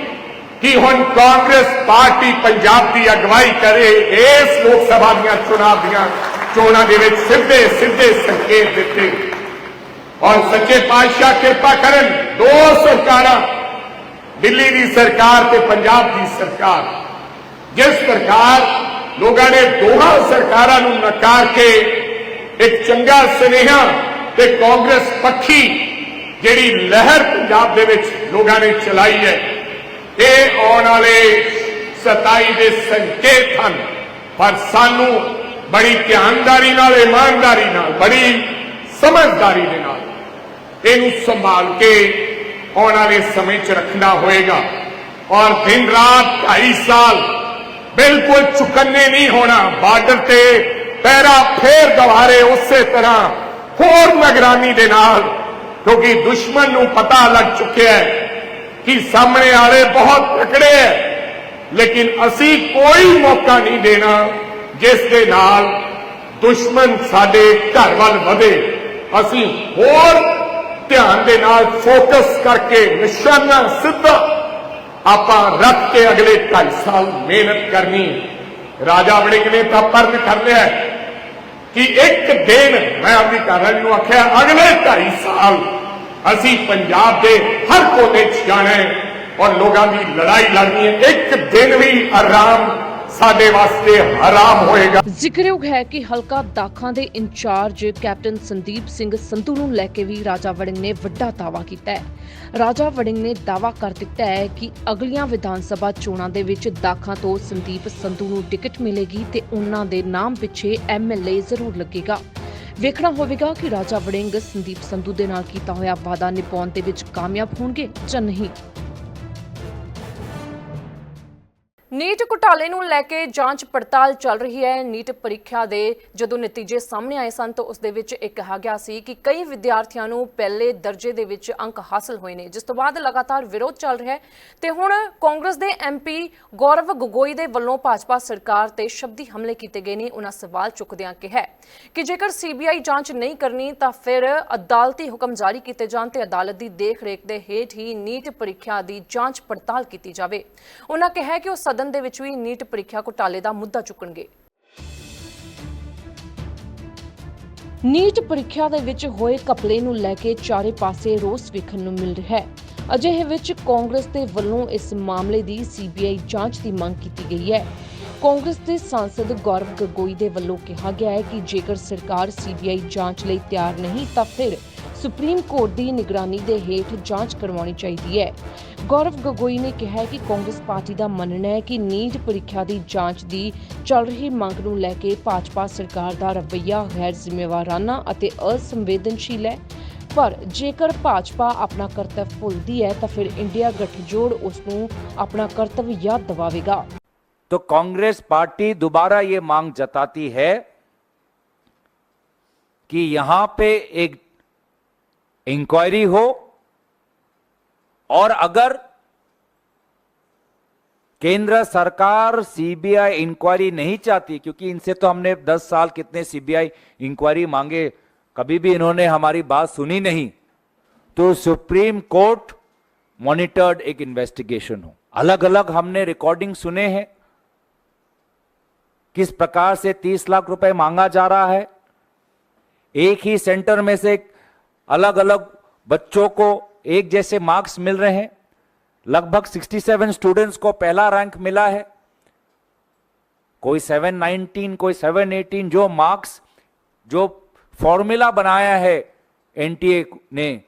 ਕਿ ਹੁਣ ਕਾਂਗਰਸ ਪਾਰਟੀ ਪੰਜਾਬ ਦੀ ਅਗਵਾਈ ਕਰੇ ਇਸ ਲੋਕ ਸਭਾ ਦੀਆਂ ਚੋਣਾਂ ਦੀਆਂ ਚੋਣਾਂ ਦੇ ਵਿੱਚ ਸਿੱਧੇ ਸਿੱਧੇ ਸੰਕੇਤ ਦਿੱਤੇ। ਔਰ ਸੱਚੇ ਪਾਤਸ਼ਾਹ ਕਿਰਪਾ ਕਰਨ ਦੋ ਸਰਕਾਰਾਂ ਦਿੱਲੀ ਦੀ ਸਰਕਾਰ ਤੇ ਪੰਜਾਬ ਦੀ ਸਰਕਾਰ। ਜਿਸ ਪ੍ਰਕਾਰ ਲੋਕਾਂ ਨੇ ਦੋਹਾਂ ਸਰਕਾਰਾਂ ਨੂੰ ਨਕਾਰ ਕੇ ਇੱਕ ਚੰਗਾ ਸੁਨੇਹਾ ਤੇ ਕਾਂਗਰਸ ਪੱਖੀ ਜਿਹੜੀ ਲਹਿਰ ਪੰਜਾਬ ਦੇ ਵਿੱਚ ਲੋਕਾਂ ਨੇ ਚਲਾਈ ਹੈ ਇਹ ਆਉਣ ਵਾਲੇ 27 ਦੇ ਸੰਕੇਤ ਹਨ। ਪਰ ਸਾਨੂੰ ਬੜੀ ਧਿਆਨਦਾਰੀ ਨਾਲ, ਇਮਾਨਦਾਰੀ ਨਾਲ, ਬੜੀ ਸਮਝਦਾਰੀ ਦੇ ਨਾਲ ਇਹਨੂੰ ਸੰਭਾਲ ਕੇ ਆਉਣ ਵਾਲੇ ਸਮੇਂ 'ਚ ਰੱਖਣਾ ਹੋਏਗਾ। ਔਰ ਦਿਨ ਰਾਤ 2.5 ਸਾਲ ਬਿਲਕੁਲ ਚੁਕੰਨੇ ਨਹੀਂ ਹੋਣਾ। ਬਾਰਡਰ ਤੇ ਪਹਿਰਾ ਫੇਰ ਗਵਾਰੇ ਉਸੇ ਤਰ੍ਹਾਂ ਹੋਰ ਨਿਗਰਾਨੀ ਦੇ ਨਾਲ, ਕਿਉਂਕਿ ਦੁਸ਼ਮਣ ਨੂੰ ਪਤਾ ਲੱਗ ਚੁੱਕਿਆ ਹੈ ਕਿ ਸਾਹਮਣੇ ਵਾਲੇ ਬਹੁਤ ਤਕੜੇ ਹੈ ਲੇਕਿਨ ਅਸੀਂ ਕੋਈ ਮੌਕਾ ਨਹੀਂ ਦੇਣਾ ਜਿਸ ਦੇ ਨਾਲ ਦੁਸ਼ਮਣ ਸਾਡੇ ਘਰ ਵੱਲ ਵਧੇ। ਅਸੀਂ ਹੋਰ ਧਿਆਨ ਦੇ ਨਾਲ ਫੋਕਸ ਕਰਕੇ ਨਿਸ਼ਾਨਾ ਸਿੱਧਾ ਆਪਾਂ ਰੱਖ ਕੇ ਅਗਲੇ 2.5 ਸਾਲ ਮਿਹਨਤ ਕਰਨੀ ਰਾਜਾ ਵੜਿੰਗ ਨੇ ਤਾਂ ਪਰਨ ਕਰ ਲਿਆ ਕਿ ਇੱਕ ਦਿਨ ਮੈਂ ਆਪਣੀ ਘਰ ਘਰਵਾਲੀ ਨੂੰ ਆਖਿਆ, ਅਗਲੇ 2.5 ਸਾਲ ਅਸੀਂ ਪੰਜਾਬ ਦੇ ਹਰ ਕੋਨੇ 'ਚ ਜਾਣਾ ਔਰ ਲੋਕਾਂ ਦੀ ਲੜਾਈ ਲੜਨੀ ਹੈ। ਇੱਕ ਦਿਨ ਵੀ ਆਰਾਮ ਸਾਡੇ ਵਾਸਤੇ ਹਰਾਮ ਹੋਏਗਾ। ਜ਼ਿਕਰਯੋਗ ਹੈ ਕਿ ਹਲਕਾ ਦਾਖਾਂ ਦੇ ਇੰਚਾਰਜ ਕੈਪਟਨ ਸੰਦੀਪ ਸਿੰਘ ਸੰਧੂ ਨੂੰ ਲੈ ਕੇ ਵੀ ਰਾਜਾ ਵੜਿੰਗ ਨੇ ਵੱਡਾ ਦਾਅਵਾ ਕੀਤਾ ਹੈ। ਰਾਜਾ ਵੜਿੰਗ ਨੇ ਦਾਅਵਾ ਕਰ ਦਿੱਤਾ ਹੈ ਕਿ ਅਗਲੀਆਂ ਵਿਧਾਨ ਸਭਾ ਚੋਣਾਂ ਦੇ ਵਿੱਚ ਦਾਖਾਂ ਤੋਂ ਸੰਦੀਪ ਸੰਧੂ ਨੂੰ ਟਿਕਟ ਮਿਲੇਗੀ ਤੇ ਉਹਨਾਂ ਦੇ ਨਾਮ ਪਿੱਛੇ ਐਮਐਲਏ ਜ਼ਰੂਰ ਲੱਗੇਗਾ। ਵੇਖਣਾ ਹੋਵੇਗਾ ਕਿ ਰਾਜਾ ਵੜਿੰਗ ਸੰਦੀਪ ਸੰਧੂ ਦੇ ਨਾਲ ਕੀਤਾ ਹੋਇਆ ਵਾਅਦਾ ਨਿਭਾਉਣ ਦੇ ਵਿੱਚ ਕਾਮਯਾਬ ਹੋਣਗੇ ਜਾਂ ਨਹੀਂ। ਨੀਟ ਘੁਟਾਲੇ ਨੂੰ ਲੈ ਕੇ ਜਾਂਚ ਪੜਤਾਲ ਚੱਲ ਰਹੀ ਹੈ। ਨੀਟ ਪ੍ਰੀਖਿਆ ਦੇ ਜਦੋਂ ਨਤੀਜੇ ਸਾਹਮਣੇ ਆਏ ਸਨ ਤਾਂ ਉਸ ਦੇ ਵਿੱਚ ਇਹ ਕਿਹਾ ਗਿਆ ਸੀ ਕਿ ਕਈ ਵਿਦਿਆਰਥੀਆਂ ਨੂੰ ਪਹਿਲੇ ਦਰਜੇ ਦੇ ਵਿੱਚ ਅੰਕ ਹਾਸਲ ਹੋਏ ਨੇ। ਜਿਸ ਤੋਂ ਬਾਅਦ ਲਗਾਤਾਰ ਵਿਰੋਧ ਚੱਲ ਰਿਹਾ ਹੈ ਤੇ ਹੁਣ ਕਾਂਗਰਸ ਦੇ ਐਮਪੀ ਗੌਰਵ ਗਗੋਈ ਦੇ ਵੱਲੋਂ ਭਾਜਪਾ ਸਰਕਾਰ ਤੇ ਸ਼ਬਦੀ ਹਮਲੇ ਕੀਤੇ ਗਏ ਨੇ। ਉਹਨਾਂ ਸਵਾਲ ਚੁੱਕਦਿਆਂ ਕਿਹਾ ਕਿ ਜੇਕਰ ਸੀਬੀਆਈ ਜਾਂਚ ਨਹੀਂ ਕਰਨੀ ਤਾਂ ਫਿਰ ਅਦਾਲਤੀ ਹੁਕਮ ਜਾਰੀ ਕੀਤੇ ਜਾਣ ਤੇ ਅਦਾਲਤ ਦੀ ਦੇਖ-ਰੇਖ ਦੇ ਹੇਠ ਹੀ ਨੀਟ ਪ੍ਰੀਖਿਆ ਦੀ ਜਾਂਚ ਪੜਤਾਲ ਕੀਤੀ ਜਾਵੇ। ਉਹਨਾਂ ਕਿਹਾ ਕਿ ਉਹ ਸਦਨ ਦੇ ਵਿੱਚ ਵੀ ਨੀਟ ਪ੍ਰੀਖਿਆ ਘੁਟਾਲੇ ਦਾ ਮੁੱਦਾ ਚੁੱਕਣਗੇ। ਨੀਟ ਪ੍ਰੀਖਿਆ ਦੇ ਵਿੱਚ ਹੋਏ ਕਪਲੇ ਨੂੰ ਲੈ ਕੇ ਚਾਰੇ ਪਾਸੇ ਰੋਸ ਵੇਖਣ ਨੂੰ ਮਿਲ ਰਿਹਾ ਹੈ। ਅਜਿਹੇ ਵਿੱਚ ਕਾਂਗਰਸ ਦੇ ਵੱਲੋਂ ਇਸ ਮਾਮਲੇ ਦੀ ਸੀਬੀਆਈ ਜਾਂਚ ਦੀ ਮੰਗ ਕੀਤੀ ਗਈ ਹੈ। ਕਾਂਗਰਸ ਦੇ ਸਾਂਸਦ ਗੌਰਵ ਗਗੋਈ ਦੇ ਵੱਲੋਂ ਕਿਹਾ ਗਿਆ ਹੈ ਕਿ ਜੇਕਰ ਸਰਕਾਰ ਸੀਬੀਆਈ ਜਾਂਚ ਲਈ ਤਿਆਰ ਨਹੀਂ, ਤਾਂ ਫਿਰ ਸੁਪਰੀਮ ਕੋਰਟ ਦੀ ਨਿਗਰਾਨੀ ਦੇ ਹੇਠ ਜਾਂਚ ਕਰਵਾਉਣੀ ਚਾਹੀਦੀ ਹੈ। ਗੌਰਵ ਗਗੋਈ ਨੇ ਕਿਹਾ ਕਿ ਕਾਂਗਰਸ ਪਾਰਟੀ ਦਾ ਮੰਨਣਾ ਹੈ ਕਿ ਨੀਟ ਪ੍ਰੀਖਿਆ ਦੀ ਜਾਂਚ ਦੀ ਚੱਲ ਰਹੀ ਮੰਗ ਨੂੰ ਲੈ ਕੇ ਭਾਜਪਾ ਸਰਕਾਰ ਦਾ ਰਵੱਈਆ ਗੈਰ ਜ਼ਿੰਮੇਵਾਰਾਨਾ ਅਤੇ ਅਸੰਵੇਦਨਸ਼ੀਲ ਹੈ। ਪਰ ਜੇਕਰ ਭਾਜਪਾ ਆਪਣਾ ਕਰਤੱਵ ਭੁੱਲਦੀ ਹੈ, ਤਾਂ ਫਿਰ ਇੰਡੀਆ ਗਠਜੋੜ ਉਸ ਨੂੰ ਆਪਣਾ ਕਰਤੱਵ ਯਾਦ ਦਿਵਾਵੇਗਾ। तो कांग्रेस पार्टी दोबारा ये मांग जताती है कि यहाँ पे एक इंक्वायरी हो और अगर केंद्र सरकार सीबीआई इंक्वायरी नहीं चाहती, क्योंकि इनसे तो हमने 10 साल कितने सीबीआई इंक्वायरी मांगे, कभी भी इन्होंने हमारी बात सुनी नहीं तो सुप्रीम कोर्ट मॉनिटर्ड एक इन्वेस्टिगेशन हो। अलग अलग हमने रिकॉर्डिंग सुने हैं किस प्रकार से 30 लाख रुपए मांगा जा रहा है? एक ही सेंटर में से अलग अलग बच्चों को एक जैसे मार्क्स मिल रहे हैं। लगभग 67 स्टूडेंट्स को पहला रैंक मिला है। कोई 719 कोई 718 जो मार्क्स, जो फॉर्मूला बनाया है एनटीए ने,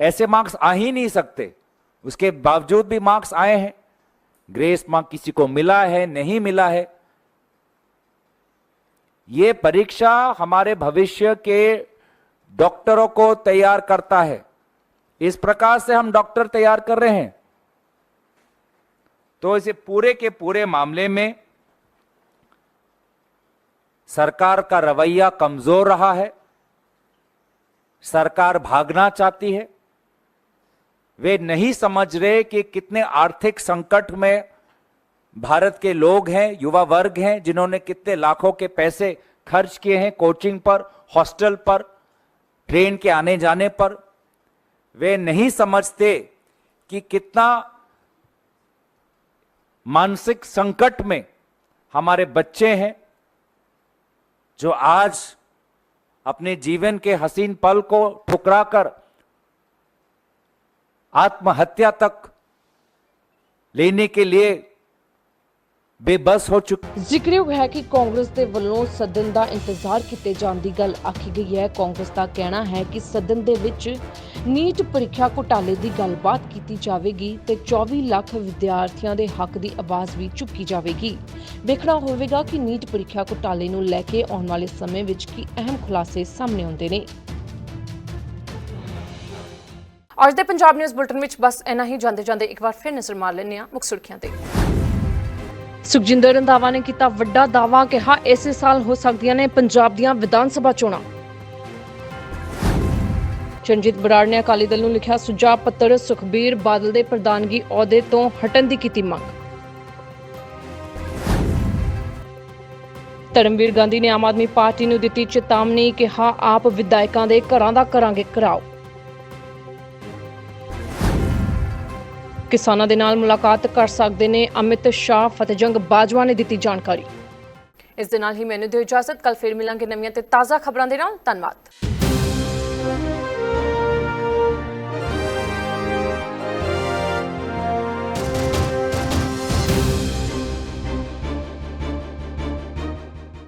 ऐसे मार्क्स आ ही नहीं सकते। उसके बावजूद भी मार्क्स आए हैं। ग्रेस मार्क किसी को मिला है, नहीं मिला है। ये परीक्षा हमारे भविष्य के डॉक्टरों को तैयार करता है। इस प्रकार से हम डॉक्टर तैयार कर रहे हैं। तो इसे पूरे के पूरे मामले में सरकार का रवैया कमज़ोर रहा है। सरकार भागना चाहती है। वे नहीं समझ रहे कि कितने आर्थिक संकट में भारत के लोग हैं, युवा वर्ग हैं, जिन्होंने कितने लाखों के पैसे खर्च किए हैं कोचिंग पर, हॉस्टल पर, ट्रेन के आने जाने पर। वे नहीं समझते कि कितना मानसिक संकट में हमारे बच्चे हैं, जो आज अपने जीवन के हसीन पल को ठुकराकर आत्महत्या तक लेने के लिए ਬੇਬਸ ਹੋ ਚੁੱਕੇ ਜ਼ਿਕਰਯੋਗ ਹੈ ਕਿ ਕਾਂਗਰਸ ਦੇ ਵੱਲੋਂ ਸਦਨ ਦਾ ਇੰਤਜ਼ਾਰ ਕੀਤੇ ਜਾਣ ਦੀ ਗੱਲ ਆਖੀ ਗਈ ਹੈ। ਕਾਂਗਰਸ ਦਾ ਕਹਿਣਾ ਹੈ ਕਿ ਸਦਨ ਦੇ ਵਿੱਚ ਨੀਟ ਪ੍ਰੀਖਿਆ ਘੁਟਾਲੇ ਦੀ ਗੱਲਬਾਤ ਕੀਤੀ ਜਾਵੇਗੀ ਤੇ 24 ਲੱਖ ਵਿਦਿਆਰਥੀਆਂ ਦੇ ਹੱਕ ਦੀ ਆਵਾਜ਼ ਵੀ ਚੁੱਕੀ ਜਾਵੇਗੀ। ਵੇਖਣਾ ਹੋਵੇਗਾ ਕਿ ਨੀਟ ਪ੍ਰੀਖਿਆ ਘੁਟਾਲੇ ਨੂੰ ਲੈ ਕੇ ਆਉਣ ਵਾਲੇ ਸਮੇਂ ਵਿੱਚ ਕੀ ਅਹਿਮ ਖੁਲਾਸੇ ਸਾਹਮਣੇ ਆਉਂਦੇ ਨੇ। ਅੱਜ ਦੇ ਪੰਜਾਬ ਨਿਊਜ਼ ਬੁਲਟਨ ਵਿੱਚ ਬਸ ਇੰਨਾ ਹੀ। ਜਾਂਦੇ ਜਾਂਦੇ ਇੱਕ ਵਾਰ ਫਿਰ ਨਜ਼ਰ ਮਾਰ ਲੈਂਦੇ ਹਾਂ ਮੁੱਖ ਸੁਰਖੀਆਂ ਤੇ। ਸੁਖਜਿੰਦਰ ਰੰਧਾਵਾ ਨੇ ਕੀਤਾ ਵੱਡਾ ਦਾਅਵਾ ਕਿਹਾ ਇਸੇ ਸਾਲ ਹੋ ਸਕਦੀਆਂ ਨੇ ਪੰਜਾਬ ਦੀਆਂ ਵਿਧਾਨ ਸਭਾ ਚੋਣਾਂ। ਚੰਜੀਤ ਬਰਾੜ ਨੇ ਅਕਾਲੀ ਦਲ ਨੂੰ ਲਿਖਿਆ, ਸੁਝਾਅ ਪੱਤਰ ਸੁਖਬੀਰ ਬਾਦਲ ਦੇ ਪ੍ਰਧਾਨਗੀ ਅਹੁਦੇ ਤੋਂ ਹਟਣ ਦੀ ਕੀਤੀ ਮੰਗ। ਧਰਮਵੀਰ ਗਾਂਧੀ ਨੇ ਆਮ ਆਦਮੀ ਪਾਰਟੀ ਨੂੰ ਦਿੱਤੀ ਚੇਤਾਵਨੀ ਕਿਹਾ ਆਪ ਵਿਧਾਇਕਾਂ ਦੇ ਘਰਾਂ ਦਾ ਕਰਾਂਗੇ ਘਰਾਓ। ਕਿਸਾਨਾਂ ਦੇ ਨਾਲ ਮੁਲਾਕਾਤ ਕਰ ਸਕਦੇ ਨੇ ਅਮਿਤ ਸ਼ਾਹ ਫਤਿਹਜੰਗ ਬਾਜਵਾ ਨੇ ਦਿੱਤੀ ਜਾਣਕਾਰੀ। ਇਸ ਦੇ ਨਾਲ ਹੀ ਮੈਨੂੰ ਦਿਓ ਇਜਾਜ਼ਤ ਕੱਲ ਫੇਰ ਮਿਲਾਂਗੇ ਨਵੀਆਂ ਤੇ ਤਾਜ਼ਾ ਖਬਰਾਂ ਦੇ ਨਾਲ। ਧੰਨਵਾਦ।